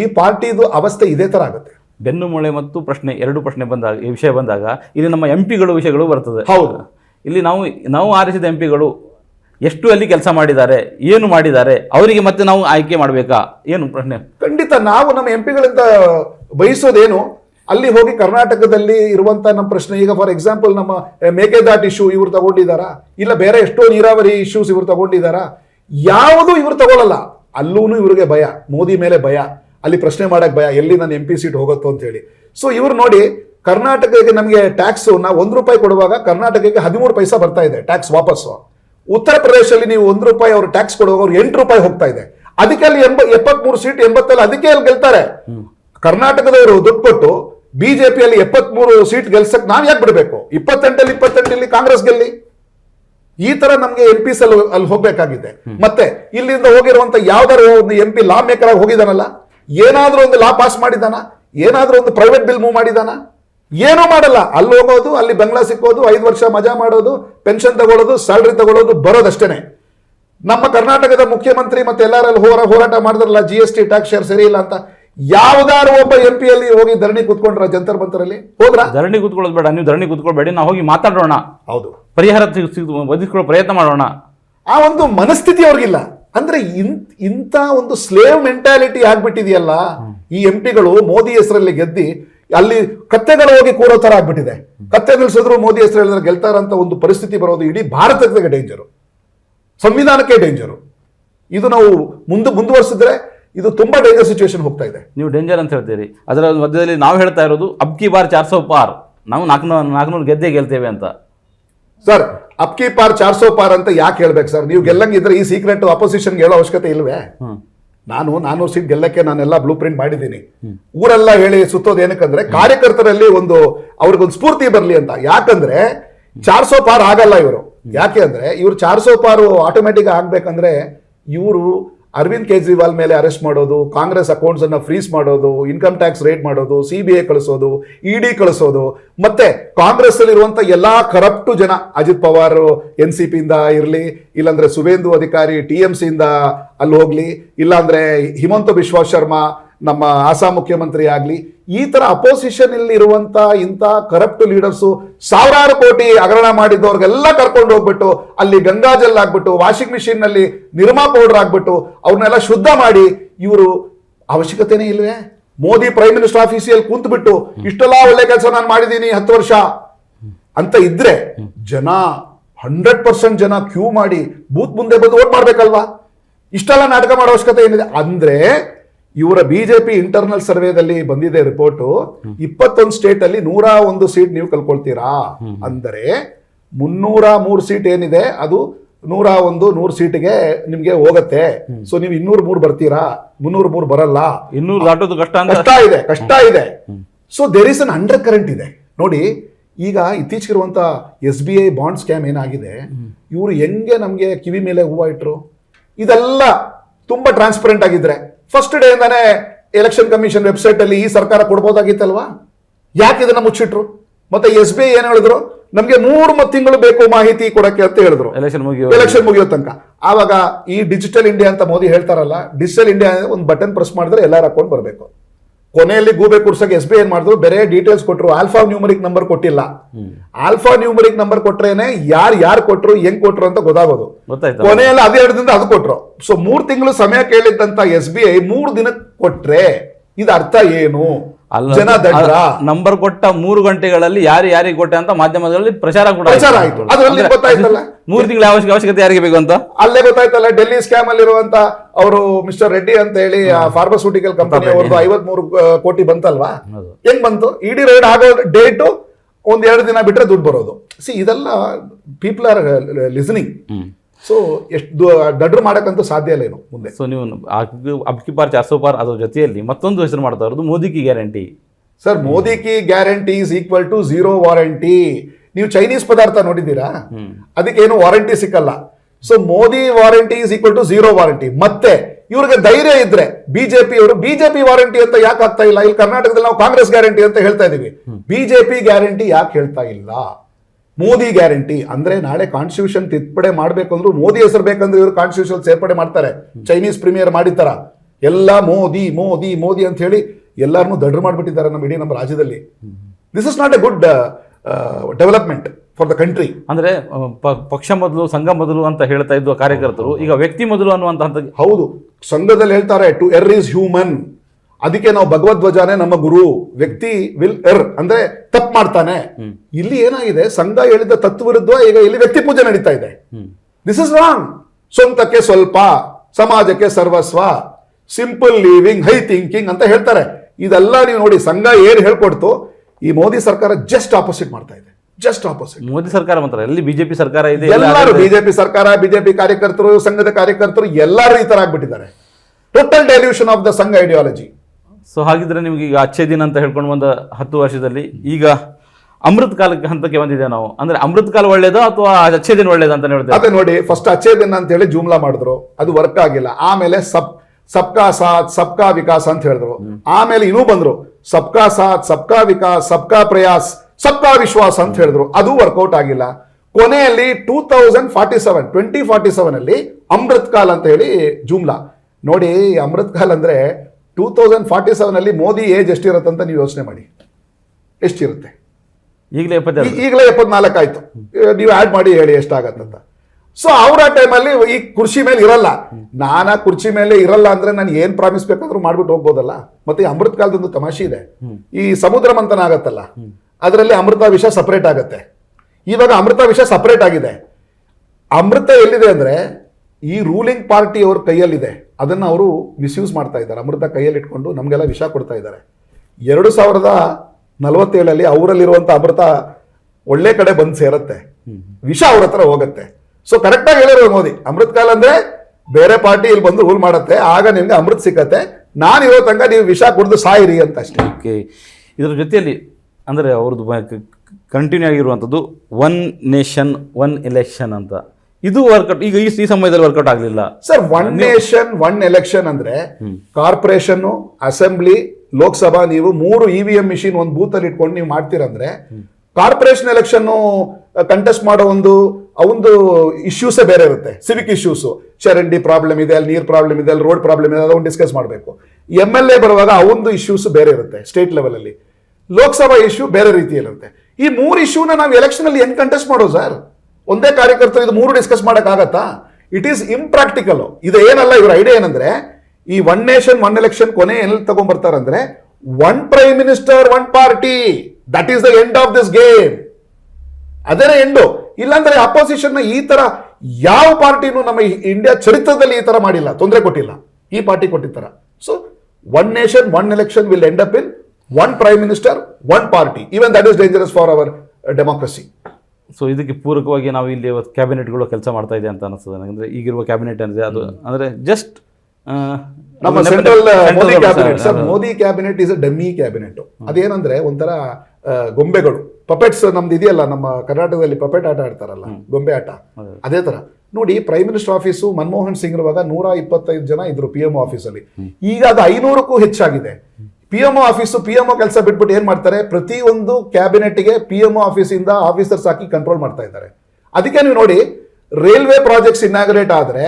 ಈ ಪಾರ್ಟಿದು ಅವಸ್ಥೆ ಇದೇ ಥರ ಆಗುತ್ತೆ. ಬೆನ್ನು ಮೂಳೆ ಮತ್ತು ಪ್ರಶ್ನೆ ಎರಡು ಪ್ರಶ್ನೆ ಬಂದಾಗ ಈ ವಿಷಯ ಬಂದಾಗ ಇಲ್ಲಿ ನಮ್ಮ ಎಂ ಪಿಗಳು ವಿಷಯಗಳು ಬರ್ತದೆ. ಹೌದು. ಇಲ್ಲಿ ನಾವು ನಾವು ಆರಿಸಿದ ಎಂ ಪಿಗಳು ಎಷ್ಟು ಅಲ್ಲಿ ಕೆಲಸ ಮಾಡಿದ್ದಾರೆ ಏನು ಮಾಡಿದ್ದಾರೆ ಅವರಿಗೆ ಮತ್ತೆ ನಾವು ಆಯ್ಕೆ ಮಾಡಬೇಕಾ? ಏನು ಪ್ರಶ್ನೆ? ಖಂಡಿತ ನಾವು ನಮ್ಮ ಎಂ ಪಿಗಳಿಂದ ಬಯಸೋದೇನು ಅಲ್ಲಿ ಹೋಗಿ ಕರ್ನಾಟಕದಲ್ಲಿ ಇರುವಂತ ನಮ್ಮ ಪ್ರಶ್ನೆ ಈಗ ಫಾರ್ ಎಕ್ಸಾಂಪಲ್ ನಮ್ಮ ಮೇಕೆದಾಟ್ ಇಶ್ಯೂ ಇವ್ರು ತಗೊಂಡಿದ್ದಾರಾ? ಇಲ್ಲ ಬೇರೆ ಎಷ್ಟೋ ನೀರಾವರಿ ಇಶ್ಯೂಸ್ ಇವ್ರು ತಗೊಂಡಿದ್ದಾರಾ? ಯಾವುದು ಇವ್ರು ತಗೊಳ್ಳಲ್ಲ ಅಲ್ಲೂ ಇವ್ರಿಗೆ ಭಯ ಮೋದಿ ಮೇಲೆ ಭಯ. ಅಲ್ಲಿ ಪ್ರಶ್ನೆ ಮಾಡಕ್ ಭಯ ಎಲ್ಲಿ ನಾನು ಎಂ ಪಿ ಸೀಟ್ ಹೋಗುತ್ತೋ ಅಂತ ಹೇಳಿ. ಸೊ ಇವರು ನೋಡಿ ಕರ್ನಾಟಕಕ್ಕೆ ನಮಗೆ ಟ್ಯಾಕ್ಸ್ ನಾವು ಒಂದು ರೂಪಾಯಿ ಕೊಡುವಾಗ ಕರ್ನಾಟಕಕ್ಕೆ ಹದಿಮೂರು ಪೈಸಾ ಬರ್ತಾ ಇದೆ ಟ್ಯಾಕ್ಸ್ ವಾಪಸ್ಸು. ಉತ್ತರ ಪ್ರದೇಶದಲ್ಲಿ ನೀವು ಒಂದು ರೂಪಾಯಿ ಅವರು ಟ್ಯಾಕ್ಸ್ ಕೊಡುವಾಗ ಅವ್ರು ಎಂಟು ರೂಪಾಯಿ ಹೋಗ್ತಾ ಇದೆ. ಅದಕ್ಕೆ ಅಲ್ಲಿ ಎಂಬ ಎಪ್ಪತ್ಮೂರು ಸೀಟ್ ಎಂಬತ್ತಲ್ಲಿ ಅದಕ್ಕೆ ಅಲ್ಲಿ ಗೆಲ್ತಾರೆ. ಕರ್ನಾಟಕದವರು ದುಡ್ಡು ಕೊಟ್ಟು ಬಿಜೆಪಿಯಲ್ಲಿ ಎಪ್ಪತ್ಮೂರು ಸೀಟ್ ಗೆಲ್ಸಕ್ಕೆ ನಾವ್ ಯಾಕೆ ಬಿಡಬೇಕು? ಇಪ್ಪತ್ತೆಂಟಲ್ಲಿ ಇಪ್ಪತ್ತೆಂಟಲ್ಲಿ ಕಾಂಗ್ರೆಸ್ ಗೆಲ್ಲಿ. ಈ ತರ ನಮ್ಗೆ ಎಂ ಪಿಸ್ ಅಲ್ಲಿ ಅಲ್ಲಿ ಹೋಗ್ಬೇಕಾಗಿದೆ. ಮತ್ತೆ ಇಲ್ಲಿಂದ ಹೋಗಿರುವಂತ ಯಾವ್ದಾರು ಒಂದು ಎಂ ಪಿ ಲಾ ಮೇಕರ್ ಆಗಿ ಹೋಗಿದಾನಲ್ಲ ಏನಾದ್ರೂ ಒಂದು ಲಾ ಪಾಸ್ ಮಾಡಿದಾನ? ಏನಾದರೂ ಒಂದು ಪ್ರೈವೇಟ್ ಬಿಲ್ ಮೂವ್ ಮಾಡಿದಾನ? ಏನೂ ಮಾಡಲ್ಲ. ಅಲ್ಲಿ ಹೋಗೋದು ಅಲ್ಲಿ ಬಂಗ್ಲಾ ಸಿಕ್ಕೋದು ಐದು ವರ್ಷ ಮಜಾ ಮಾಡೋದು ಪೆನ್ಷನ್ ತಗೊಳ್ಳೋದು ಸ್ಯಾಲ್ರಿ ತಗೊಳ್ಳೋದು ಬರೋದಷ್ಟೇ ನಮ್ಮ ಕರ್ನಾಟಕದ ಮುಖ್ಯಮಂತ್ರಿ ಮತ್ತೆ ಎಲ್ಲರಲ್ಲಿ ಹೋರಾ ಹೋರಾಟ ಮಾಡಿದ್ರಲ್ಲ G S T tax share ಸರಿ ಇಲ್ಲ ಅಂತ. ಯಾವ್ದಾರು ಒಬ್ಬ ಎಂ ಪಿ ಅಲ್ಲಿ ಹೋಗಿ ಧರಣಿ ಕೂತ್ಕೊಂಡ್ರ ಜಂತರ್ ಮಂತರಲ್ಲಿ ಹೋದ್ರ? ಧರಣಿ ಕೂತ್ಕೊಳ್ಳೋದು ಬೇಡ ನೀವು ಧರಣಿ ಕೂತ್ಕೊಳ್ಬೇಡಿ ನಾವು ಹೋಗಿ ಮಾತಾಡೋಣ. ಹೌದು. ಪರಿಹಾರ ಒದಗಿಸ್ಕೊಳ್ಳೋ ಪ್ರಯತ್ನ ಮಾಡೋಣ. ಆ ಒಂದು ಮನಸ್ಥಿತಿ ಅವ್ರಿಗಿಲ್ಲ. ಅಂದ್ರೆ ಇನ್ ಇಂಥ ಒಂದು ಸ್ಲೇವ್ ಮೆಂಟಾಲಿಟಿ ಆಗ್ಬಿಟ್ಟಿದೆಯಲ್ಲ, ಈ ಎಂ ಪಿಗಳು ಮೋದಿ ಹೆಸರಲ್ಲಿ ಗೆದ್ದಿ, ಅಲ್ಲಿ ಕತ್ತೆಗಳು ಹೋಗಿ ಕೂರೋ ತರ ಆಗ್ಬಿಟ್ಟಿದೆ. ಕತ್ತೆ ನಿಲ್ಸಿದ್ರು ಮೋದಿ ಹೆಸರು ಹೇಳಿದ್ರೆ ಗೆಲ್ತಾರಂತ ಒಂದು ಪರಿಸ್ಥಿತಿ ಬರೋದು ಇಡೀ ಭಾರತಕ್ಕೆ ಡೇಂಜರು ಸಂವಿಧಾನಕ್ಕೆ ಡೇಂಜರು ಇದು ನಾವು ಮುಂದೆ, ಮುಂದುವರಿಸಿದ್ರೆ ಇದು ತುಂಬಾ ಡೇಂಜರ್ ಸಿಚುವೇಶನ್ ಹೋಗ್ತಾ ಇದೆ. ನೀವು ಡೇಂಜರ್ ಅಂತ ಹೇಳ್ತೀರಿ. ಅದರ ಮಧ್ಯದಲ್ಲಿ ನಾವು ಹೇಳ್ತಾ ಇರೋದು ಅಬ್ಕಿ ಬಾರ್ ಚಾರ್ ಸೌ ಪಾರ್. ನಾವು ನಾಲ್ಕುನೂರು ನಾಲ್ಕುನೂರು ಗೆದ್ದೆ ಗೆಲ್ತೇವೆ ಅಂತ. ಸರ್ ಅಪ್ಕಿ ಪಾರ್ ಚಾರ್ ಸೋ ಪಾರ್ ಅಂತ ಯಾಕೆ ಹೇಳ್ಬೇಕು ಸರ್? ನೀವು ಗೆಲ್ಲಂಗಿದ್ರೆ ಈ ಸೀಕ್ರೆಟ್ ಅಪೋಸಿಷನ್ ಹೇಳೋ ಅವಶ್ಯಕತೆ ಇಲ್ವೇ? ನಾನು ನಾನು ನಾನೂರು ಸೀಟ್ ಗೆಲ್ಲಕ್ಕೆ ನಾನೆಲ್ಲ ಬ್ಲೂ ಪ್ರಿಂಟ್ ಮಾಡಿದ್ದೀನಿ. ಊರೆಲ್ಲ ಹೇಳಿ ಸುತ್ತೋದು ಏನಕ್ಕಂದ್ರೆ ಕಾರ್ಯಕರ್ತರಲ್ಲಿ ಒಂದು ಅವ್ರಿಗೊಂದು ಸ್ಫೂರ್ತಿ ಬರಲಿ ಅಂತ. ಯಾಕಂದ್ರೆ ಚಾರ್ ಸೋ ಪಾರ್ ಆಗಲ್ಲ ಇವರು. ಯಾಕೆ ಅಂದ್ರೆ ಇವ್ರು ಚಾರ್ ಸೋ ಪಾರು ಆಟೋಮೆಟಿಕ್ ಆಗ್ಬೇಕಂದ್ರೆ ಇವರು ಅರವಿಂದ್ ಕೇಜ್ರಿವಾಲ್ ಮೇಲೆ ಅರೆಸ್ಟ್ ಮಾಡೋದು, ಕಾಂಗ್ರೆಸ್ ಅಕೌಂಟ್ಸ್ ಅನ್ನ ಫ್ರೀಸ್ ಮಾಡೋದು ಇನ್ಕಮ್ ಟ್ಯಾಕ್ಸ್ ರೇಟ್ ಮಾಡೋದು ಸಿ ಬಿ ಐ ಕಳಿಸೋದು ಇಡಿ ಕಳಿಸೋದು. ಮತ್ತೆ ಕಾಂಗ್ರೆಸ್ ಅಲ್ಲಿ ಕರಪ್ಟು ಎಲ್ಲಾ ಕರಪ್ಟ್ ಜನ, ಅಜಿತ್ ಪವಾರ್ ಎನ್ ಸಿ ಇಂದ ಇರಲಿ, ಇಲ್ಲಾಂದ್ರೆ ಸುವೇಂದು ಅಧಿಕಾರಿ ಟಿ ಎಂ ಸಿಯಿಂದ ಅಲ್ಲಿ ಹೋಗ್ಲಿ, ಇಲ್ಲಾಂದರೆ ಹಿಮಂತ ಬಿಶ್ವಾ ಶರ್ಮಾ ನಮ್ಮ ಆಸಾಂ ಮುಖ್ಯಮಂತ್ರಿ ಆಗಲಿ, ಈ ತರ ಅಪೋಸಿಷನ್ ಇಲ್ಲಿ ಇರುವಂತ ಇಂಥ ಕರಪ್ಟ್ ಲೀಡರ್ಸು ಸಾವಿರಾರು ಕೋಟಿ ಹಗರಣ ಮಾಡಿದ್ದವ್ರಿಗೆಲ್ಲ ಕರ್ಕೊಂಡು ಹೋಗ್ಬಿಟ್ಟು, ಅಲ್ಲಿ ಗಂಗಾಜಲ್ ಆಗ್ಬಿಟ್ಟು ವಾಷಿಂಗ್ ಮಿಷಿನ್ನಲ್ಲಿ ನಿರ್ಮಾ ಪೌಡರ್ ಆಗ್ಬಿಟ್ಟು, ಅವ್ರನ್ನೆಲ್ಲ ಶುದ್ಧ ಮಾಡಿ ಇವರು ಅವಶ್ಯಕತೆನೇ ಇಲ್ವೇ? ಮೋದಿ ಪ್ರೈಮ್ ಮಿನಿಸ್ಟರ್ ಆಫೀಸಿಯಲ್ಲಿ ಕುಂತ್ಬಿಟ್ಟು, ಇಷ್ಟೆಲ್ಲ ಒಳ್ಳೆ ಕೆಲಸ ನಾನು ಮಾಡಿದ್ದೀನಿ ಹತ್ತು ವರ್ಷ. ಅಂತ ಇದ್ರೆ ಜನ ಹಂಡ್ರೆಡ್ ಪರ್ಸೆಂಟ್ ಜನ ಕ್ಯೂ ಮಾಡಿ, ಬೂತ್ ಮುಂದೆ ಬಂದು ಓಟ್ ಮಾಡ್ಬೇಕಲ್ವಾ? ಇಷ್ಟೆಲ್ಲ ನಾಟಕ ಮಾಡೋ ಅವಶ್ಯಕತೆ ಏನಿದೆ? ಅಂದ್ರೆ ಇವರ ಬಿಜೆಪಿ ಇಂಟರ್ನಲ್ ಸರ್ವೇದಲ್ಲಿ ಬಂದಿದೆ ರಿಪೋರ್ಟು ಇಪ್ಪತ್ತೊಂದು ಸ್ಟೇಟ್ ಅಲ್ಲಿ ನೂರ ಒಂದು ಸೀಟ್ ನೀವು ಕಲ್ಕೊಳ್ತೀರಾ? ಅಂದರೆ ಮುನ್ನೂರ ಮೂರು ಸೀಟ್ ಏನಿದೆ ಅದು ನೂರ ಒಂದು ನೂರು ಸೀಟ್ಗೆ ನಿಮ್ಗೆ ಹೋಗತ್ತೆ. ಸೊ ನೀವು ಇನ್ನೂರ ಮೂರು ಬರ್ತೀರಾ? ಮುನ್ನೂರ ಮೂರು ಬರಲ್ಲ. ಇನ್ನೂರು ದಾಟೋದು ಕಷ್ಟ ಕಷ್ಟ ಇದೆ ಕಷ್ಟ ಇದೆ. So there is an undercurrent ಇದೆ. ನೋಡಿ ಈಗ ಇತ್ತೀಚೆಗಿರುವಂತ S B I bond scam ಏನಾಗಿದೆ? ಇವರು ಹೆಂಗೆ ನಮಗೆ ಕಿವಿ ಮೇಲೆ ಹೂವು ಇಟ್ರು? ಇದೆಲ್ಲ ತುಂಬಾ ಟ್ರಾನ್ಸ್ಪರೆಂಟ್ ಆಗಿದ್ರೆ. ಫಸ್ಟ್ ಡೇ ಇಂದಾನೆ ಎಲೆಕ್ಷನ್ ಕಮಿಷನ್ ವೆಬ್ಸೈಟ್ ಅಲ್ಲಿ ಈ ಸರ್ಕಾರ ಕೊಡ್ಬೋದಾಗಿತ್ತಲ್ವಾ? ಯಾಕೆ ಇದನ್ನ ಮುಚ್ಚಿಟ್ರು? ಮತ್ತೆ ಎಸ್ ಬಿ ಐ ಏನ್ ಹೇಳಿದ್ರು? ನಮಗೆ ಮೂರು ಮತ್ತು ತಿಂಗಳು ಬೇಕು ಮಾಹಿತಿ ಕೊಡಕ್ಕೆ ಅಂತ ಹೇಳಿದ್ರು. ಎಲೆಕ್ಷನ್ ಮುಗಿಯೋ ಎಲೆಕ್ಷನ್ ಮುಗಿಯೋ ತನಕ. ಆವಾಗ ಈ ಡಿಜಿಟಲ್ ಇಂಡಿಯಾ ಅಂತ ಮೋದಿ ಹೇಳ್ತಾರಲ್ಲ ಡಿಜಿಟಲ್ ಇಂಡಿಯಾ ಒಂದು ಬಟನ್ ಪ್ರೆಸ್ ಮಾಡಿದ್ರೆ ಎಲ್ಲರ ಅಕೌಂಟ್ ಬರಬೇಕು. ಕೊನೆಯಲ್ಲಿ ಗೂಬೆ ಕುಡ್ಸಕ್ಕೆ ಎಸ್ ಬಿ ಏನ್ ಮಾಡಿದ್ರು? ಬೇರೆ ಡೀಟೇಲ್ಸ್ ಕೊಟ್ಟರು ಆಲ್ಫಾ ನ್ಯೂಮರಿಕ್ ನಂಬರ್ ಕೊಟ್ಟಿಲ್ಲ. ಆಲ್ಫಾ ನ್ಯೂಮರಿಕ್ ನಂಬರ್ ಕೊಟ್ರೇನೆ ಯಾರು ಯಾರು ಕೊಟ್ರು ಹೆಂಗ್ ಕೊಟ್ರು ಅಂತ ಗೊತ್ತಾಗೋದು. ಕೊನೆಯಲ್ಲಿ ಅದೇ ಹೇಳಿದ್ರಿಂದ ಅದು ಕೊಟ್ರು. ಸೊ ಮೂರ್ ತಿಂಗಳು ಸಮಯ ಕೇಳಿದ್ದಂತ ಎಸ್ ಬಿ ಐ ಮೂರ್ ದಿನಕ್ಕೆ ಕೊಟ್ರೆ ಇದು ಅರ್ಥ ಏನು? ಅಲ್ಲ ಜನ ದಡ್ರ ನಂಬರ್ ಕೊಟ್ಟ ಮೂರು ಗಂಟೆಗಳಲ್ಲಿ ಯಾರು ಯಾರಿಗೆ ಕೊಟ್ಟೆ ಅಂತ ಮಾಧ್ಯಮದಲ್ಲಿ ಪ್ರಚಾರ ಕೂಡ ಪ್ರಚಾರ ಆಯ್ತು. ಅದ್ರಲ್ಲಿ ಅಂದ್ರೆ ಗೊತ್ತಾಯ್ತಲ್ಲ? ಮೂರು ತಿಂಗಳ ಅವಶ್ಯಕ ಅವಶ್ಯಕತೆ ಯಾರಿಗೆ ಬೇಕು ಅಂತ? ಅಲ್ಲೇ ಗೊತ್ತಾಯ್ತಲ್ಲ ಡೆಲ್ಲಿ ಸ್ಕ್ಯಾಮ್ ಅಲ್ಲಿರುವಂತ ಅವರು ಮಿಸ್ಟರ್ ರೆಡ್ಡಿ ಅಂತ ಹೇಳಿ ಫಾರ್ಮಸ್ಯೂಟಿಕಲ್ ಕಂಪನಿ ಅವ್ರದ್ದು ಐವತ್ ಮೂರು ಕೋಟಿ ಬಂತಲ್ವಾ? ಹೌದು. ಹೆಂಗ್ ಬಂತು? ಇಡೀ ರೈಡ್ ಆಗೋ ಡೇಟು ಒಂದ್ ಎರಡು ದಿನ ಬಿಟ್ರೆ ದುಡ್ಡು ಬರೋದು. ಸಿ ಇದೆಲ್ಲ ಪೀಪಲ್ ಆರ್ ಲಿಸನಿಂಗ್ ಸೊ ಎಷ್ಟು ದಡ್ರು ಮಾಡಕ್ಕಂತೂ ಸಾಧ್ಯ ಇಲ್ಲ ಏನು ಮುಂದೆ. ಸೊ ನೀವು ಅಬ್ಕಿ- ಪಾರ್ ಚಾರ್ಸೋ ಪಾರ್ ಅದರ ಜೊತೆಯಲ್ಲಿ ಮತ್ತೊಂದು ಹೆಸರು ಮಾಡ್ತಾ ಇರೋದು ಮೋದಿ ಕಿ guarantee. Sir Modi Ki guarantee is equal to zero warranty ನೀವು ಚೈನೀಸ್ ಪದಾರ್ಥ ನೋಡಿದ್ದೀರಾ? ಅದಕ್ಕೆ ಏನು ವಾರಂಟಿ ಸಿಕ್ಕಲ್ಲ. So Modi warranty is equal to zero warranty ಮತ್ತೆ ಇವ್ರಿಗೆ ಧೈರ್ಯ ಇದ್ರೆ ಬಿಜೆಪಿ ಅವರು ಬಿಜೆಪಿ ವಾರಂಟಿ ಅಂತ ಯಾಕೆ ಆಗ್ತಾ ಇಲ್ಲ? ಇಲ್ಲಿ ಕರ್ನಾಟಕದಲ್ಲಿ ನಾವು ಕಾಂಗ್ರೆಸ್ ಗ್ಯಾರಂಟಿ ಅಂತ ಹೇಳ್ತಾ ಇದೀವಿ. ಬಿಜೆಪಿ ಗ್ಯಾರಂಟಿ ಯಾಕೆ ಹೇಳ್ತಾ ಇಲ್ಲ? ಮೋದಿ ಗ್ಯಾರಂಟಿ. ಅಂದ್ರೆ ನಾಳೆ ಕಾನ್ಸ್ಟಿಟ್ಯೂಷನ್ ತಿದ್ದುಪಡೆ ಮಾಡಬೇಕು ಅಂದ್ರೂ ಮೋದಿ ಹೆಸರು ಬೇಕಂದ್ರೆ ಇವರು ಕಾನ್ಸ್ಟಿಟ್ಯೂಷನ್ ಸೇರ್ಪಡೆ ಮಾಡ್ತಾರೆ. ಚೈನೀಸ್ ಪ್ರೀಮಿಯರ್ ಮಾಡಿರ್ತಾರ. ಎಲ್ಲ ಮೋದಿ ಮೋದಿ ಮೋದಿ ಅಂತ ಹೇಳಿ ಎಲ್ಲರನ್ನೂ ದಡ್ರು ಮಾಡಿಬಿಟ್ಟಿದ್ದಾರೆ ನಮ್ಮ ಇಡೀ ನಮ್ಮ ರಾಜ್ಯದಲ್ಲಿ. This is not a good development for the country ಅಂದ್ರೆ ಪಕ್ಷ ಮೊದಲು ಸಂಘ ಮೊದಲು ಅಂತ ಹೇಳ್ತಾ ಇದ್ದ ಕಾರ್ಯಕರ್ತರು ಈಗ ವ್ಯಕ್ತಿ ಮೊದಲು ಅನ್ನುವಂತ ಹೌದು. ಸಂಘದಲ್ಲಿ ಹೇಳ್ತಾರೆ ಟು ಎರ್ ಈಸ್ ಹ್ಯೂಮನ್ ಅದಕ್ಕೆ ನಾವು ಭಗವದ್ವಜಾನೇ ನಮ್ಮ ಗುರು. ವ್ಯಕ್ತಿ ವಿಲ್ ಎರ್ ಅಂದ್ರೆ ತಪ್ಪು ಮಾಡ್ತಾನೆ. ಇಲ್ಲಿ ಏನಾಗಿದೆ? ಸಂಘ ಹೇಳಿದ ತತ್ವ ವಿರುದ್ಧ ಈಗ ಇಲ್ಲಿ ವ್ಯಕ್ತಿ ಪೂಜೆ ನಡೀತಾ ಇದೆ. ದಿಸ್ ಇಸ್ ರಾಂಗ್ ಸ್ವಂತಕ್ಕೆ ಸ್ವಲ್ಪ ಸಮಾಜಕ್ಕೆ ಸರ್ವಸ್ವ ಸಿಂಪಲ್ ಲಿವಿಂಗ್ ಹೈ ಥಿಂಕಿಂಗ್ ಅಂತ ಹೇಳ್ತಾರೆ. ಇದೆಲ್ಲ ನೀವು ನೋಡಿ ಸಂಘ ಏನ್ ಹೇಳ್ಕೊಡ್ತು? ಈ ಮೋದಿ ಸರ್ಕಾರ ಜಸ್ಟ್ ಆಪೋಸಿಟ್ ಮಾಡ್ತಾ ಇದೆ. ಜಸ್ಟ್ ಆಪೋಸಿಟ್ ಮೋದಿ ಸರ್ಕಾರ ಮಾತ್ರ ಎಲ್ಲಿ ಬಿಜೆಪಿ ಸರ್ಕಾರ ಇದೆ ಎಲ್ಲರೂ ಬಿಜೆಪಿ ಸರ್ಕಾರ ಬಿಜೆಪಿ ಕಾರ್ಯಕರ್ತರು ಸಂಘದ ಕಾರ್ಯಕರ್ತರು ಎಲ್ಲರೂ ಈ ತರ ಆಗ್ಬಿಟ್ಟಿದ್ದಾರೆ. Total dilution of the Sangh ideology so ಹಾಗಿದ್ರೆ ನಿಮ್ಗೆ ಈಗ ಅಚ್ಚೆ ದಿನ ಅಂತ ಹೇಳ್ಕೊಂಡು ಬಂದ ಹತ್ತು ವರ್ಷದಲ್ಲಿ ಈಗ ಅಮೃತ ಕಾಲಕ್ಕೆ ಹಂತಕ್ಕೆ ಬಂದಿದೆ ನಾವು. ಅಂದ್ರೆ ಅಮೃತ ಕಾಲ ಒಳ್ಳೇದೋ ಅಥವಾ ಅಚ್ಚೆ ದಿನ ಒಳ್ಳೇದು ಅಂತ ಹೇಳ್ತೇವೆ ಅದೇ ನೋಡಿ ಫಸ್ಟ್ ಅಚ್ಚೆ ದಿನ ಅಂತ ಹೇಳಿ ಜೂಮ್ಲಾ ಮಾಡಿದ್ರು. ಅದು ವರ್ಕ್ ಆಗಿಲ್ಲ. ಆಮೇಲೆ ಸಬ್ ಸಬ್ಕಾ ಸಾಥ್ ಸಬ್ಕಾ ವಿಕಾಸ್ ಅಂತ ಹೇಳಿದ್ರು. ಆಮೇಲೆ ಇನ್ನೂ ಬಂದ್ರು. ಸಬ್ಕಾ ಸಾಥ್ ಸಬ್ಕಾ ವಿಕಾಸ್ ಸಬ್ಕಾ ಪ್ರಯಾಸ್ ಸಬ್ಕಾ ವಿಶ್ವಾಸ್ ಅಂತ ಹೇಳಿದ್ರು. ಅದು ವರ್ಕೌಟ್ ಆಗಿಲ್ಲ. ಕೊನೆಯಲ್ಲಿ two thousand forty seven twenty forty seven ಅಲ್ಲಿ ಅಮೃತ್ ಕಾಲ್ ಅಂತ ಹೇಳಿ ಜೂಮ್ಲಾ. ನೋಡಿ ಅಮೃತ್ ಕಾಲ್ ಅಂದ್ರೆ ಟೂ ತೌಸಂಡ್ ಫಾರ್ಟಿ ಸೆವೆನ್ ಅಲ್ಲಿ ಮೋದಿ ಏಜ್ ಎಷ್ಟಿರುತ್ತೆ ಅಂತ ನೀವು ಯೋಚನೆ ಮಾಡಿ. ಎಷ್ಟಿರುತ್ತೆ? ಈಗಲೇ ಈಗಲೇ ಎಪ್ಪತ್ನಾಲ್ಕು ಆಯ್ತು. ನೀವು ಆ್ಯಡ್ ಮಾಡಿ ಹೇಳಿ ಎಷ್ಟಾಗತ್ತಂತ. ಸೊ ಅವ್ರ ಆ ಟೈಮಲ್ಲಿ ಈ ಕುರ್ಚಿ ಮೇಲೆ ಇರಲ್ಲ. ನಾನಾ ಕುರ್ಚಿ ಮೇಲೆ ಇರಲ್ಲ ಅಂದ್ರೆ ನಾನು ಏನ್ ಪ್ರಾಮಿಸ್ ಬೇಕಾದ್ರೂ ಮಾಡ್ಬಿಟ್ಟು ಹೋಗ್ಬೋದಲ್ಲ? ಮತ್ತೆ ಅಮೃತ ಕಾಲದೊಂದು ತಮಾಷೆ ಇದೆ. ಈ ಸಮುದ್ರ ಮಂಥನ ಆಗತ್ತಲ್ಲ? ಅದರಲ್ಲಿ ಅಮೃತ ವಿಷ ಸಪರೇಟ್ ಆಗತ್ತೆ. ಇವಾಗ ಅಮೃತ ವಿಷ ಸಪರೇಟ್ ಆಗಿದೆ. ಅಮೃತ ಎಲ್ಲಿದೆ ಅಂದ್ರೆ ಈ ರೂಲಿಂಗ್ ಪಾರ್ಟಿ ಅವ್ರ ಕೈಯಲ್ಲಿದೆ. ಅದನ್ನ ಅವರು ಮಿಸ್ಯೂಸ್ ಮಾಡ್ತಾ ಇದ್ದಾರೆ. ಅಮೃತ ಕೈಯಲ್ಲಿ ಇಟ್ಕೊಂಡು ನಮಗೆಲ್ಲ ವಿಷ ಕೊಡ್ತಾ ಇದ್ದಾರೆ. ಎರಡು ಸಾವಿರದ ನಲವತ್ತೇಳಲ್ಲಿ ಅವರಲ್ಲಿರುವಂಥ ಅಮೃತ ಒಳ್ಳೆ ಕಡೆ ಬಂದು ಸೇರುತ್ತೆ. ವಿಷ ಅವ್ರ ಹತ್ರ ಹೋಗುತ್ತೆ. ಸೊ ಕರೆಕ್ಟಾಗಿ ಹೇಳಿರೋ ಮೋದಿ ಅಮೃತ ಕಾಲ ಅಂದರೆ ಬೇರೆ ಪಾರ್ಟಿ ಇಲ್ಲಿ ಬಂದು ರೂಲ್ ಮಾಡುತ್ತೆ. ಆಗ ನಿಮಗೆ ಅಮೃತ ಸಿಕ್ಕತ್ತೆ ನಾನು ಇರೋ ತನಕ ನೀವು ವಿಷ ಕುಡಿದು ಸಾಯಿರಿ ಅಂತ ಅಷ್ಟೇ. ಓಕೆ ಇದರ ಜೊತೆಯಲ್ಲಿ ಅಂದರೆ ಅವ್ರದ್ದು ಕಂಟಿನ್ಯೂ ಆಗಿರುವಂಥದ್ದು ಒನ್ ನೇಷನ್ ಒನ್ ಎಲೆಕ್ಷನ್ ಅಂತ. ಇದು ವರ್ಕೌಟ್ ಈಗ ಈ ಸಮಯದಲ್ಲಿ ವರ್ಕೌಟ್ ಆಗಲಿಲ್ಲ. Sir one nation one election ಅಂದ್ರೆ ಕಾರ್ಪೊರೇಷನ್ ಅಸೆಂಬ್ಲಿ ಲೋಕಸಭಾ ನೀವು ಮೂರು ಇ ವಿ ಎಂ ಮಿಷಿನ್ ಒಂದು ಬೂತ್ ಅಲ್ಲಿ ಇಟ್ಕೊಂಡು ನೀವು ಮಾಡ್ತೀರಂದ್ರೆ ಕಾರ್ಪೊರೇಷನ್ ಎಲೆಕ್ಷನ್ ಕಂಟೆಸ್ಟ್ ಮಾಡೋ ಒಂದು ಒಂದು ಇಶ್ಯೂಸೇ ಬೇರೆ ಇರುತ್ತೆ. ಸಿವಿಕ್ ಇಶ್ಯೂಸ್ ಚರಂಡಿ ಪ್ರಾಬ್ಲಮ್ ಇದೆ ಅಲ್ಲಿ ನೀರ್ ಪ್ರಾಬ್ಲಮ್ ಇದೆ ಅಲ್ಲಿ ರೋಡ್ ಪ್ರಾಬ್ಲಮ್ ಇದೆ ಅದನ್ನು ಡಿಸ್ಕಸ್ ಮಾಡಬೇಕು. ಎಂ ಎಲ್ ಎ ಬರುವಾಗ ಅವೊಂದು ಇಶ್ಯೂಸ್ ಬೇರೆ ಇರುತ್ತೆ ಸ್ಟೇಟ್ ಲೆವೆಲಲ್ಲಿ ಲೋಕಸಭಾ ಇಶ್ಯೂ ಬೇರೆ ರೀತಿಯಲ್ಲಿರುತ್ತೆ. ಈ ಮೂರು ಇಶ್ಯೂನ ನಾವು ಎಲೆಕ್ಷನ್ ಅಲ್ಲಿ ಹೆಂಗ್ ಕಂಟೆಸ್ಟ್ ಮಾಡೋದು ಸರ್ ಒಂದೇ ಕಾರ್ಯಕರ್ತರು ಇದು ಮೂರು ಡಿಸ್ಕಸ್ ಮಾಡೋಕ್ಕಾಗತ್ತಾ? ಇಟ್ ಈಸ್ ಇಂಪ್ರಾಕ್ಟಿಕಲ್ ಇದು ಏನಲ್ಲ, ಇವರ ಐಡಿಯಾ ಏನಂದ್ರೆ, ಈ ಒನ್ ನೇಷನ್ ಒನ್ ಎಲೆಕ್ಷನ್ ಕೊನೆ ಎಲ್ಲಿ ತಗೊಂಡ್ಬರ್ತಾರಂದ್ರೆ one prime minister one party that is the end of this game ಅದೇನೇ ಎಂಡು ಇಲ್ಲಾಂದ್ರೆ ಅಪೋಸಿಷನ್ ಈ ತರ ಯಾವ ಪಾರ್ಟಿನೂ ನಮ್ಮ ಇಂಡಿಯಾ ಚರಿತ್ರದಲ್ಲಿ ಈ ತರ ಮಾಡಿಲ್ಲ, ತೊಂದರೆ ಕೊಟ್ಟಿಲ್ಲ. ಈ ಪಾರ್ಟಿ ಕೊಟ್ಟಿರ್ತಾರ. So one nation one election will end up in one prime minister one party even that is dangerous for our democracy so ಇದಕ್ಕೆ ಪೂರಕವಾಗಿ ನಾವು ಇಲ್ಲಿ ಇವತ್ತು ಕ್ಯಾಬಿನೆಟ್ಗಳು ಕೆಲಸ ಮಾಡ್ತಾ ಇದೆ ಅಂತ ಅನಿಸ್ತದೆ ನನಗೆ. ಈಗಿರುವ ಕ್ಯಾಬಿನೆಟ್ ಏನಿದೆ ಅದು ಅಂದರೆ ಜಸ್ಟ್ ನಮ್ಮ central Modi cabinet sir Modi cabinet is a dummy cabinet ಅದೇನಂದ್ರೆ ಒಂಥರ ಗೊಂಬೆಗಳು. ಪಪೆಟ್ಸ್ ನಮ್ದು ಇದೆಯಲ್ಲ ನಮ್ಮ ಕರ್ನಾಟಕದಲ್ಲಿ ಪಪೆಟ್ ಆಟ ಆಡ್ತಾರಲ್ಲ ಗೊಂಬೆ ಆಟ. ಅದೇ. ತರ. ನೋಡಿ prime minister office Manmohan Singh ಇರುವಾಗ ನೂರ ಇಪ್ಪತ್ತೈದು ಜನ ಇದ್ರು ಪಿ ಎಂ ಆಫೀಸಲ್ಲಿ ಈಗ ಅದು ಐನೂರಕ್ಕೂ ಹೆಚ್ಚಾಗಿದೆ. P M office P M ಕೆಲಸ ಬಿಟ್ಬಿಟ್ಟು ಏನ್ ಮಾಡ್ತಾರೆ? ಪ್ರತಿಯೊಂದು ಕ್ಯಾಬಿನೆಟ್ಗೆ ಪಿ ಎಂ ಆಫೀಸಿಂದ ಆಫೀಸರ್ಸ್ ಹಾಕಿ ಕಂಟ್ರೋಲ್ ಮಾಡ್ತಾ ಇದ್ದಾರೆ. ಅದಕ್ಕೆ ನೀವು ನೋಡಿ ರೈಲ್ವೆ ಪ್ರಾಜೆಕ್ಟ್ಸ್ ಇನಾಗ್ರೇಟ್ ಆದ್ರೆ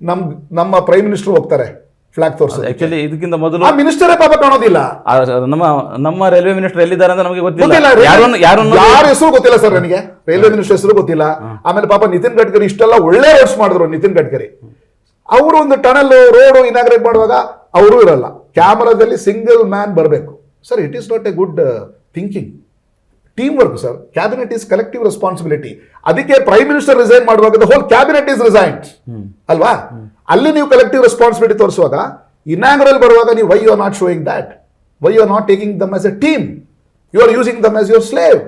ನಮ್ ನಮ್ಮ ಪ್ರೈಮ್ ಮಿನಿಸ್ಟರ್ ಹೋಗ್ತಾರೆ. ಫ್ಲಾಗ್ ತೋರಿಸೋದು ಆ್ಯಕ್ಚುಲಿ ಇದಕ್ಕಿಂತ ಮೊದಲು ಆ ಮಿನಿಸ್ಟರೇ ಪಾಪ ಕಾಣೋದಿಲ್ಲ. ಆ, ನಮ್ಮ ನಮ್ಮ ರೈಲ್ವೆ ಮಿನಿಸ್ಟರ್ ಎಲ್ಲಿದ್ದಾರೆ ಅಂತ ನಮಗೆ ಗೊತ್ತಿಲ್ಲ. ಗೊತ್ತಿಲ್ಲ ಯಾರನ್ನು ಯಾರನ್ನು ಯಾರ ಹೆಸರು ಗೊತ್ತಿಲ್ಲ ಸರ್ ನನಗೆ ರೈಲ್ವೆ ಮಿನಿಸ್ಟರ್ ಹೆಸರು ಗೊತ್ತಿಲ್ಲ. ಆಮೇಲೆ ಪಾಪ ನಿತಿನ್ ಗಡ್ಕರಿ ಇಷ್ಟೆಲ್ಲ ಒಳ್ಳೆ ರೋಡ್ಸ್ ಮಾಡಿದ್ರು ನಿತಿನ್ ಗಡ್ಕರಿ. ಅವರು ಒಂದು ಟನಲ್ ರೋಡ್ ಇನಾಗ್ರೇಟ್ ಮಾಡುವಾಗ ಅವರು ಇರಲ್ಲ. ಕ್ಯಾಮರಾದಲ್ಲಿ ಸಿಂಗಲ್ ಮ್ಯಾನ್ ಬರಬೇಕು. Sir it is not a good thinking team work sir cabinet is collective responsibility ಅದಕ್ಕೆ ಪ್ರೈಮ್ ಮಿನಿಸ್ಟರ್ ರಿಸೈನ್ ಮಾಡುವಾಗ the whole cabinet is resigned ಅಲ್ವಾ? ಅಲ್ಲಿ ನೀವು ಕಲೆಕ್ಟಿವ್ ರೆಸ್ಪಾನ್ಸಿಬಿಲಿಟಿ ತೋರಿಸುವಾಗ ಇನಾಗ್ರಲ್ ಬರುವಾಗ ನೀವು why you are not showing that why you are not taking them as a team you are using them as your slave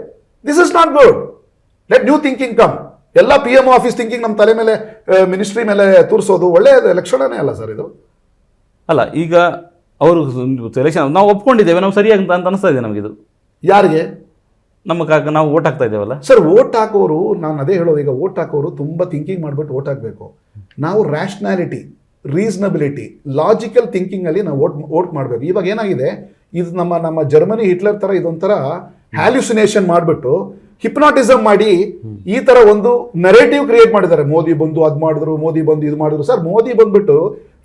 this is not good let new thinking come ಎಲ್ಲ P M office thinking ನಮ್ಮ ತಲೆ ಮೇಲೆ ministry ಮೇಲೆ ತೋರಿಸೋದು ಒಳ್ಳೆಯ ಲಕ್ಷಣನೇ ಅಲ್ಲ sir ಇದು. ಅಲ್ಲ ಈಗ ಅವರು ಎಲೆಕ್ಷನ್ ನಾವು ಒಪ್ಕೊಂಡಿದ್ದೇವೆ ನಾವು ಸರಿಯಾಗಿ ಅಂತ ಅನಿಸ್ತಾ ಇದೆ ನಮಗಿದು ಯಾರಿಗೆ? ನಮ್ಮ ಕಾಕ ನಾವು ಓಟ್ ಹಾಕ್ತಾ ಇದ್ದೇವಲ್ಲ? ಸರ್ ಓಟ್ ಹಾಕೋರು ನಾನು ಅದೇ ಹೇಳೋದು ಈಗ ಓಟ್ ಹಾಕೋರು ತುಂಬ ಥಿಂಕಿಂಗ್ ಮಾಡಿಬಿಟ್ಟು ಓಟ್ ಹಾಕಬೇಕು. ನಾವು ರ್ಯಾಷನಾಲಿಟಿ ರೀಸನಬಿಲಿಟಿ ಲಾಜಿಕಲ್ ಥಿಂಕಿಂಗಲ್ಲಿ ನಾವು ಓಟ್ ಓಟ್ ಮಾಡಬೇಕು. ಇವಾಗ ಏನಾಗಿದೆ? ಇದು ನಮ್ಮ ನಮ್ಮ ಜರ್ಮನಿ ಹಿಟ್ಲರ್ ಥರ ಇದೊಂಥರ ಹ್ಯಾಲ್ಯುಸಿನೇಷನ್ ಮಾಡಿಬಿಟ್ಟು ಹಿಪ್ನಾಟಿಸಮ್ ಮಾಡಿ ಈ ಥರ ಒಂದು ನರೇಟಿವ್ ಕ್ರಿಯೇಟ್ ಮಾಡಿದ್ದಾರೆ. ಮೋದಿ ಬಂದು ಅದು ಮಾಡಿದ್ರು ಮೋದಿ ಬಂದು ಇದು ಮಾಡಿದ್ರು. ಸರ್ ಮೋದಿ ಬಂದ್ಬಿಟ್ಟು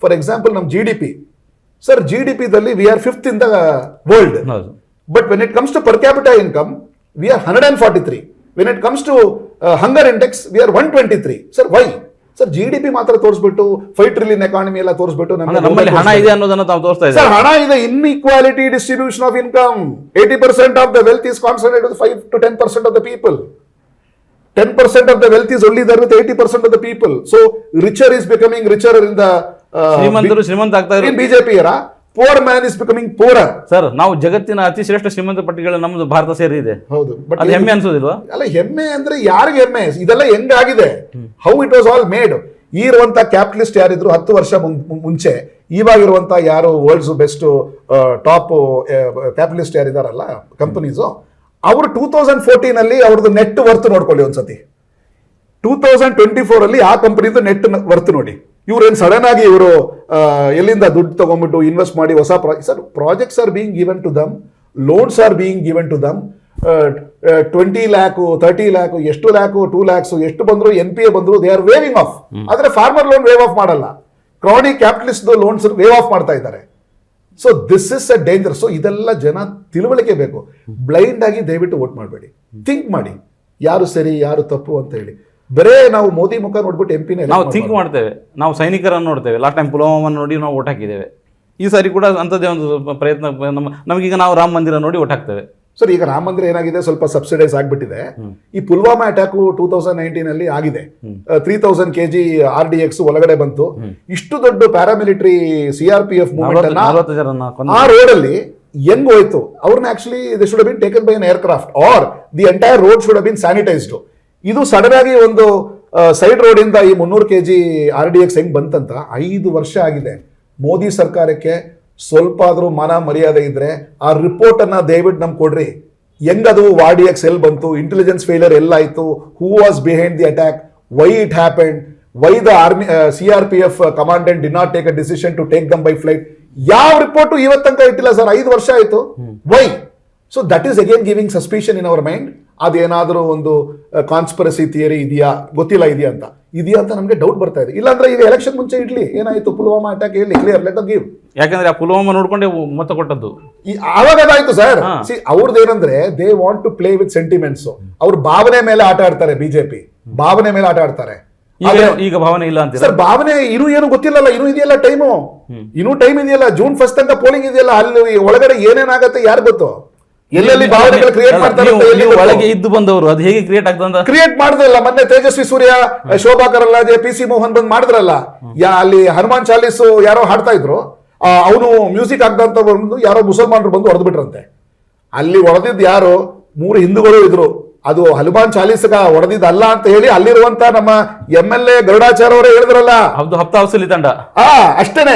ಫಾರ್ ಎಕ್ಸಾಂಪಲ್ ನಮ್ಮ G D P sir G D ಪಿದಲ್ಲಿ we are fifth in the world but when it comes to per to income we are hundred are 143. When it comes to uh, hunger index, we are 123. Sir, why? Sir G D P ಮಾತ್ರ ತೋರಿಸ್ಬಿಟ್ಟು five trillion economy ಎಲ್ಲ ತೋರಿಸ್ಬಿಟ್ಟು ನಮ್ಮಲ್ಲಿ ಹಣ ಇದೆ ಅನ್ನೋದನ್ನ ನಾವು ತೋರಿಸ್ತಾ sir ಹಣ ಇದೆ inequality distribution of income eighty percent of the wealth is concentrate five to ten percent of the people ten percent of the wealth is only there with eighty percent of the people so richer is becoming richer in the ಶ್ರೀಮಂತರು ಶ್ರೀಮಂತ ಆಗ್ತಾ ಇರೋ BJP poor man is becoming poor sir ನಾವು ಜಗತ್ತಿನ ಅತಿ ಶ್ರೇಷ್ಠ ಶ್ರೀಮಂತ ಪಟ್ಟಿಗಳು ನಮ್ದು ಭಾರತ ಸೇರಿ ಇದೆ. ಹೌದು ಬಟ್ ಹೆಮ್ಮೆ ಅನ್ಸೋದಿಲ್ವಾ? ಅಲ್ಲ ಹೆಮ್ಮೆ ಅಂದ್ರೆ ಯಾರಿಗೆ ಹೆಮ್ಮೆ? ಇದೆಲ್ಲ ಹೆಂಗಾಗಿದೆ? How it was all made ಇರುವಂತ ಕ್ಯಾಪಿಟಲಿಸ್ಟ್ ಯಾರಿದ್ರು ಹತ್ತು ವರ್ಷ ಮುಂಚೆ ಇವಾಗಿರುವಂತ ಯಾರು ವರ್ಲ್ಡ್ಸ್ ಬೆಸ್ಟ್ ಟಾಪ್ ಕ್ಯಾಪಿಟಲಿಸ್ಟ್ ಯಾರಿದಾರಲ್ಲ ಕಂಪನೀಸ್ ಅವರು ಟೂ ತೌಸಂಡ್ ಫೋರ್ಟೀನ್ ಅಲ್ಲಿ ಅವ್ರದ್ದು ನೆಟ್ ವರ್ತ್ ನೋಡ್ಕೊಳ್ಳಿ ಒಂದ್ಸತಿ. ಟೂ ತೌಸಂಡ್ ಟ್ವೆಂಟಿ ಫೋರ್ ಅಲ್ಲಿ ಆ ಕಂಪನಿದು ನೆಟ್ ವರ್ತ್ ನೋಡಿ. ಇವ್ರೇನು ಸಡನ್ ಆಗಿ ಇವರು ಎಲ್ಲಿಂದ ದುಡ್ಡು ತಗೊಂಡ್ಬಿಟ್ಟು ಇನ್ವೆಸ್ಟ್ ಮಾಡಿ ಹೊಸ sir projects are being given to them loans are being given to them twenty lakh thirty lakh ಎಷ್ಟು ಲ್ಯಾಕು ಟೂ ಲ್ಯಾಕ್ಸ್ ಎಷ್ಟು ಬಂದ್ರು ಎನ್ ಪಿ ಎ ಬಂದ್ರು ದೇ ಆರ್ ವೇವಿಂಗ್ ಆಫ್ ಆದ್ರೆ ಫಾರ್ಮರ್ ಲೋನ್ ವೇವ್ ಆಫ್ ಮಾಡಲ್ಲ. Crony capitalist loans waive off ಮಾಡ್ತಾ ಇದ್ದಾರೆ. So this is a danger so ಇದೆಲ್ಲ ಜನ ತಿಳುವಳಿಕೆ ಬೇಕು. ಬ್ಲೈಂಡ್ ಆಗಿ ದಯವಿಟ್ಟು ವೋಟ್ ಮಾಡಬೇಡಿ. ಥಿಂಕ್ ಮಾಡಿ. ಯಾರು ಸರಿ ಯಾರು ತಪ್ಪು ಅಂತ ಹೇಳಿ. ಬರೇ ನಾವು ಮೋದಿ ಮುಖ ನೋಡ್ಬಿಟ್ಟು ಎಂ ಪಿನ ನಾವು ಥಿಂಕ್ ಮಾಡ್ತೇವೆ. ನಾವು ಸೈನಿಕರನ್ನು ನೋಡ್ತೇವೆ. ಲಾಸ್ಟ್ ಟೈಮ್ ಪುಲ್ವಾಮವನ್ನು ನೋಡಿ ನಾವು ಓಟ್ ಹಾಕಿದ್ದೇವೆ. ಈ ಸಾರಿ ಕೂಡ ಅಂಥದ್ದೇ ಒಂದು ಪ್ರಯತ್ನ ನಮ್ಮ ನಮಗೀಗ ನಾವು ರಾಮ ಮಂದಿರ ನೋಡಿ ಓಟ್ ಹಾಕ್ತೇವೆ. ಸರ್ ಈಗ ರಾಮ ಮಂದಿರ ಏನಾಗಿದೆ? ಸ್ವಲ್ಪ ಸಬ್ಸಿಡೈಸ್ ಆಗಿಬಿಟ್ಟಿದೆ. ಈ Pulwama attack two thousand nineteen ಅಲ್ಲಿ ಆಗಿದೆ. Three thousand KG R D X ಒಳಗಡೆ ಬಂತು. ಇಷ್ಟು ದೊಡ್ಡ paramilitary C R P F ಆ ರೋಡ್ ಅಲ್ಲಿ ಹೆಂಗ್ ಹೋಯ್ತು? ಅವ್ರನ್ನ actually they should been taken by an aircraft or the entire road should been sanitised ಇದು ಸಡನ್ ಆಗಿ ಒಂದು ಸೈಡ್ ರೋಡ್ ಇಂದ ಈ ಮುನ್ನೂರು K G R D X ಹೆಂಗ್ ಬಂತಂತ ಐದು ವರ್ಷ ಆಗಿದೆ. ಮೋದಿ ಸರ್ಕಾರಕ್ಕೆ ಸ್ವಲ್ಪ ಆದ್ರೂ ಮಾನ ಮರ್ಯಾದೆ ಇದ್ರೆ ಆ ರಿಪೋರ್ಟ್ ಅನ್ನ ದಯವಿಟ್ಟು ನಮ್ಗೆ ಕೊಡ್ರಿ ಹೆಂಗದು ಆರ್ ಡಿ ಎಕ್ಸ್ ಎಲ್ಲಿ ಬಂತು? Intelligence failure ಎಲ್ಲಾಯಿತು who was behind the attack why it happened why the army C R P F commandant did not take a decision to take them by flight ಯಾವ report ಇವತ್ತು ತನಕ ಇಟ್ಟಿಲ್ಲ sir? ಐದು ವರ್ಷ ಆಯ್ತು. Why so that is again giving suspicion in our mind ಅದೇನಾದರೂ ಒಂದು conspiracy theory ಇದೆಯಾ? ಗೊತ್ತಿಲ್ಲ ಇದೆಯಾ ಅಂತ. ಇದೆಯಾ ಅಂತ ನಮಗೆ ಡೌಟ್ ಬರ್ತಾ ಇದೆ. ಇಲ್ಲಾಂದ್ರೆ ಈಗ ಎಲೆಕ್ಷನ್ ಮುಂಚೆ ಇಡ್ಲಿ ಏನಾಯ್ತು? ಪುಲ್ವಾಮಾ ಅಟ್ಯಾಕ್ ಹೇಳಿ. ಕ್ಲಿಯರ್ ಲೆಟ್ ಗಿವ್ ಯಾಕಂದ್ರೆ ಆ ಪುಲ್ವಾಮಾ ನೋಡ್ಕೊಂಡೆ ಮತ ಕೊಟ್ಟದ್ದು. ಆವಾಗ ಅದಾಯ್ತು ಸರ್. ಸಿ ಅವ್ರದ್ದು ಏನಂದ್ರೆ they want to play with sentiments ಅವ್ರ ಭಾವನೆ ಮೇಲೆ ಆಟ ಆಡ್ತಾರೆ ಬಿಜೆಪಿ ಭಾವನೆ ಮೇಲೆ ಆಟ ಆಡ್ತಾರೆ. ಈಗ ಭಾವನೆ ಇಲ್ಲ ಅಂತ ಸರ್ ಭಾವನೆ ಇನ್ನೂ ಏನು ಗೊತ್ತಿಲ್ಲಲ್ಲ. ಇನ್ನೂ ಇದೆಯಲ್ಲ ಟೈಮು ಇನ್ನು ಟೈಮ್ ಇದೆಯಲ್ಲ. ಜೂನ್ ಫಸ್ಟ್ ತನಕ ಪೋಲಿಂಗ್ ಇದೆಯಲ್ಲ. ಅಲ್ಲಿ ಒಳಗಡೆ ಏನೇನಾಗತ್ತೆ ಯಾರು ಗೊತ್ತು? ಎಲ್ಲೆಲ್ಲಿ ಭಾವನೆಗಳು ಕ್ರಿಯೇಟ್ ಮಾಡ್ತಾರೆ ಒಳಗೆ ಇದ್ದು ಬಂದವರು ಅದು ಹೇಗೆ ಕ್ರಿಯೇಟ್ ಆಗ್ತದ ಕ್ರಿಯೇಟ್ ಮಾಡಿದ್ರಲ್ಲ ಮೊನ್ನೆ Tejasvi Surya Shobha J P C Mohan bandh ಮಾಡಿದ್ರಲ್ಲ. ಯಾ ಅಲ್ಲಿ ಹನುಮಾನ್ ಚಾಲೀಸು ಯಾರೋ ಹಾಡ್ತಾ ಇದ್ರು. ಅವನು ಮ್ಯೂಸಿಕ್ ಆಗ್ದಂತ ಬಂದು ಯಾರೋ ಮುಸಲ್ಮಾನರು ಬಂದು ಹೊಡೆದು ಬಿಟ್ರಂತೆ. ಅಲ್ಲಿ ಹೊಡೆದಿದ್ದು ಯಾರು? ಮೂರು ಹಿಂದೂಗಳು ಇದ್ರು. ಅದು ಹನುಮಾನ್ ಚಾಲೀಸ್ಗ ಹೊಡೆದಿದ್ದಲ್ಲ ಅಂತ ಹೇಳಿ ಅಲ್ಲಿರುವಂತ ನಮ್ಮ ಎಂ ಎಲ್ ಎ ಗರುಡಾಚಾರ್ಯ ಅವರೇ ಹೇಳಿದ್ರಲ್ಲ. ಹೌದು ಹಪ್ತಾ ಹೌಸಲ್ಲಿ ತಂಡ. ಆ ಅಷ್ಟೇನೆ.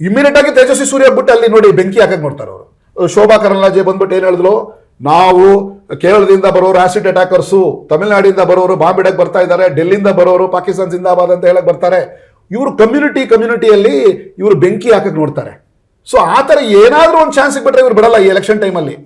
ಇಮಿಡಿಯೇಟ್ ಆಗಿ ತೇಜಸ್ವಿ ಸೂರ್ಯ ಬಿಟ್ಟು ಅಲ್ಲಿ ನೋಡಿ ಬೆಂಕಿ ಹಾಕಕ್ ನೋಡ್ತಾರೆ ಅವರು ಶೋಭಾ ಕರಂದ್ಲಾಜೆ ಬಂದ್ಬಿಟ್ಟು ಏನು ಹೇಳಿದ್ರು ನಾವು ಕೇರಳದಿಂದ ಬರೋರು ಆಸಿಡ್ ಅಟ್ಯಾಕರ್ಸು ತಮಿಳುನಾಡಿಂದ ಬರೋರು ಬಾಂಬ್ ಇಡಕ್ ಬರ್ತಾ ಇದ್ದಾರೆ ಡೆಲ್ಲಿಂದ ಬರೋರು ಪಾಕಿಸ್ತಾನ ಜಿಂದಾಬಾದ್ ಅಂತ ಹೇಳಕ್ ಬರ್ತಾರೆ. ಇವರು ಕಮ್ಯುನಿಟಿ ಕಮ್ಯುನಿಟಿಯಲ್ಲಿ ಇವರು ಬೆಂಕಿ ಹಾಕಕ್ಕೆ ನೋಡ್ತಾರೆ. ಸೊ ಆ ಥರ ಏನಾದರೂ ಒಂದು ಚಾನ್ಸ್ ಸಿಗ್ಬಿಟ್ರೆ ಇವ್ರು ಬಿಡಲ್ಲ ಈ ಎಲೆಕ್ಷನ್ ಟೈಮಲ್ಲಿ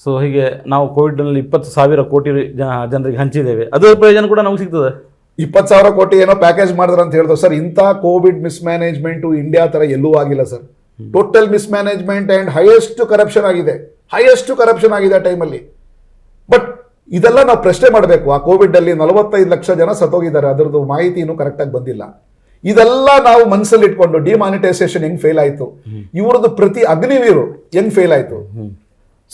ಸೊ ಹೀಗೆ ನಾವು ಕೋವಿಡ್ನಲ್ಲಿ ಇಪ್ಪತ್ತು ಸಾವಿರ ಕೋಟಿ ಜನ- ಜನರಿಗೆ ಹಂಚಿದ್ದೇವೆ. ಅದರ ಪ್ರಯೋಜನ ಕೂಡ ನಮಗೆ ಸಿಗ್ತದೆ. ಇಪ್ಪತ್ತು ಸಾವಿರ ಕೋಟಿ ಏನೋ ಪ್ಯಾಕೇಜ್ ಮಾಡಿದ್ರೆ ಅಂತ ಹೇಳಿದ್ರು. ಸರ್ ಇಂಥ ಕೋವಿಡ್ ಮಿಸ್ಮ್ಯಾನೇಜ್ಮೆಂಟು ಇಂಡಿಯಾ ಥರ ಎಲ್ಲೂ ಆಗಿಲ್ಲ sir total mismanagement and highest corruption ಆಗಿದೆ. ಹೈಯೆಸ್ಟ್ ಕರಪ್ಷನ್ ಆಗಿದೆ ಆ ಟೈಮಲ್ಲಿ ಬಟ್ ಇದೆಲ್ಲ ನಾವು ಪ್ರಶ್ನೆ ಮಾಡಬೇಕು. ಆ ಕೋವಿಡ್ ಅಲ್ಲಿ ನಲವತ್ತೈದು ಲಕ್ಷ ಜನ ಸತ್ತೋಗಿದ್ದಾರೆ. ಅದರದ್ದು ಮಾಹಿತಿ ಇನ್ನೂ ಕರೆಕ್ಟಾಗಿ ಬಂದಿಲ್ಲ. ಇದೆಲ್ಲ ನಾವು ಮನಸ್ಸಲ್ಲಿ ಇಟ್ಕೊಂಡು ಡಿಮಾನಿಟೈಸೇಷನ್ ಹೆಂಗ್ ಫೇಲ್ ಆಯಿತು? ಇವ್ರದ್ದು ಪ್ರತಿ ಅಗ್ನಿವೀರು ಹೆಂಗ್ ಫೇಲ್ ಆಯ್ತು?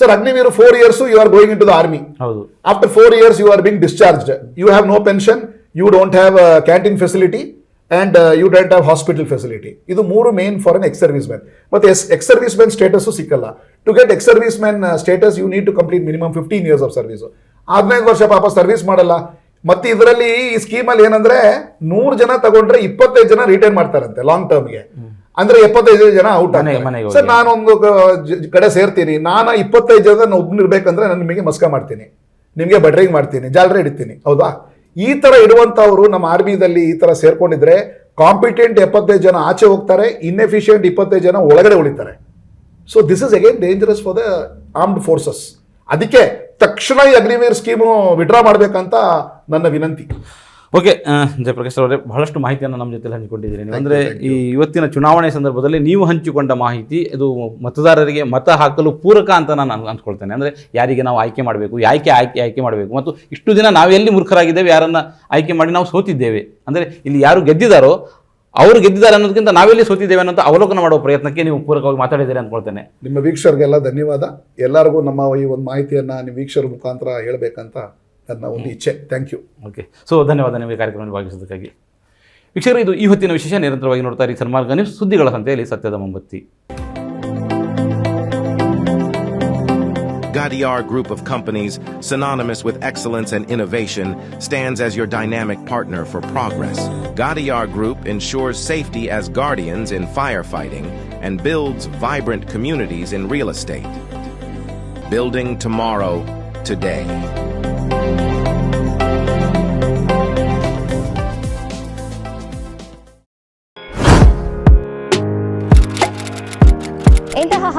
Sir Agniveer four years you are going into the army after four years you are being discharged you have no pension you don't have canteen a canteen you and have hospital facility have hospital facility. ಇದು ಮೂರು main for an ex serviceman ಮತ್ತೆ ex service man status ಸಿಕ್ಕಲ್ಲ. To get ex serviceman status you need to complete minimum fifteen years of service ಹದಿನೈದು ವರ್ಷ ಪಾಪ service ಮಾಡಲ್ಲ. ಮತ್ತೆ ಇದರಲ್ಲಿ ಈ ಸ್ಕೀಮಲ್ಲಿ ಏನಂದ್ರೆ ನೂರು ಜನ ತಗೊಂಡ್ರೆ ಇಪ್ಪತ್ತೈದು ಜನ ರಿಟೈನ್ ಮಾಡ್ತಾರಂತೆ ಲಾಂಗ್ ಟರ್ಮ್ಗೆ ಅಂದ್ರೆ ಎಪ್ಪತ್ತೈದು ಜನ ಔಟ್. ಸರ್ ನಾನೊಂದು ಕಡೆ ಸೇರ್ತೀನಿ. ನಾನು ಇಪ್ಪತ್ತೈದು ಜನ ಒಬ್ಬನಿರ್ಬೇಕಂದ್ರೆ ನಾನು ನಿಮಗೆ ಮಸ್ಕ ಮಾಡ್ತೀನಿ. ನಿಮಗೆ ಬಡ್ರಿಂಗ್ ಮಾಡ್ತೀನಿ. ಜಾಲರಿ ಇಡ್ತೀನಿ ಹೌದಾ? ಈ ತರ ಇರುವಂಥವ್ರು ನಮ್ಮ ಆರ್ಮಿದಲ್ಲಿ ಈ ತರ ಸೇರ್ಕೊಂಡಿದ್ರೆ ಕಾಂಪಿಟೆಂಟ್ ಎಪ್ಪತ್ತೈದು ಜನ ಆಚೆ ಹೋಗ್ತಾರೆ ಇನ್ಎಫಿಷಿಯೆಂಟ್ ಇಪ್ಪತ್ತೈದು ಜನ ಒಳಗಡೆ ಉಳಿತಾರೆ. So this is again dangerous for the armed forces ಅದಕ್ಕೆ ತಕ್ಷಣ ಈ ಅಗ್ನಿವೀರ್ ಸ್ಕೀಮು ವಿಡ್ರಾ ಮಾಡಬೇಕಂತ ನನ್ನ ವಿನಂತಿ. ಓಕೆ ಜಯಪ್ರಕಾಶ್ ಅವರೇ ಬಹಳಷ್ಟು ಮಾಹಿತಿಯನ್ನು ನಮ್ಮ ಜೊತೆ ಹಂಚಿಕೊಂಡಿದ್ದೀರಿ. ನೀವು ಅಂದರೆ ಈ ಇವತ್ತಿನ ಚುನಾವಣೆ ಸಂದರ್ಭದಲ್ಲಿ ನೀವು ಹಂಚಿಕೊಂಡ ಮಾಹಿತಿ ಇದು ಮತದಾರರಿಗೆ ಮತ ಹಾಕಲು ಪೂರಕ ಅಂತ ನಾನು ಅನ್- ಅಂದ್ಕೊಳ್ತೇನೆ ಅಂದರೆ ಯಾರಿಗೆ ನಾವು ಆಯ್ಕೆ ಮಾಡಬೇಕು ಯಾಕೆ ಆಯ್ಕೆ ಆಯ್ಕೆ ಮಾಡಬೇಕು? ಮತ್ತು ಇಷ್ಟು ದಿನ ನಾವೆಲ್ಲಿ ಮೂರ್ಖರಾಗಿದ್ದೇವೆ ಯಾರನ್ನ ಆಯ್ಕೆ ಮಾಡಿ ನಾವು ಸೋತಿದ್ದೇವೆ? ಅಂದರೆ ಇಲ್ಲಿ ಯಾರು ಗೆದ್ದಿದ್ದಾರೋ ಅವರು ಗೆದ್ದಿದ್ದಾರೆ ಅನ್ನೋದಕ್ಕಿಂತ ನಾವೆಲ್ಲಿ ಸೋತಿದ್ದೇವೆ ಅನ್ನೋದು ಅವಲೋಕನ ಮಾಡುವ ಪ್ರಯತ್ನಕ್ಕೆ ನೀವು ಪೂರಕವಾಗಿ ಮಾತಾಡಿದ್ದೀರಿ ಅಂದ್ಕೊಳ್ತೇನೆ ನಿಮ್ಮ ವೀಕ್ಷಕರಿಗೆಲ್ಲ ಧನ್ಯವಾದ. ಎಲ್ಲರಿಗೂ ನಮ್ಮ ಈ ಒಂದು ಮಾಹಿತಿಯನ್ನು ನಿಮ್ಮ ವೀಕ್ಷರ ಮುಖಾಂತರ ಹೇಳಬೇಕಂತ ನನ್ನ ಒಂದು ಇಚ್ಛೆ ಥ್ಯಾಂಕ್ ಯು ಓಕೆ ಸೊ ಧನ್ಯವಾದ ನಿಮಗೆ ಕಾರ್ಯಕ್ರಮದಲ್ಲಿ ಭಾಗವಹಿಸೋದಕ್ಕಾಗಿ ವೀಕ್ಷಕರು ಇದು ಈ ಹೊತ್ತಿನ ವಿಶೇಷ ನಿರಂತರವಾಗಿ ನೋಡ್ತಾ ಇರಿ ಸನ್ಮಾರ್ಗ ನ್ಯೂಸ್ ಸುದ್ದಿಗಳ ಸಂತೆಯಲ್ಲಿ ಸತ್ಯದ ಮೊಂಬತ್ತಿ Gadiar Group of Companies, synonymous with excellence and innovation, stands as your dynamic partner for progress. Gadiar Group ensures safety as guardians in firefighting and builds vibrant communities in real estate. Building tomorrow, today.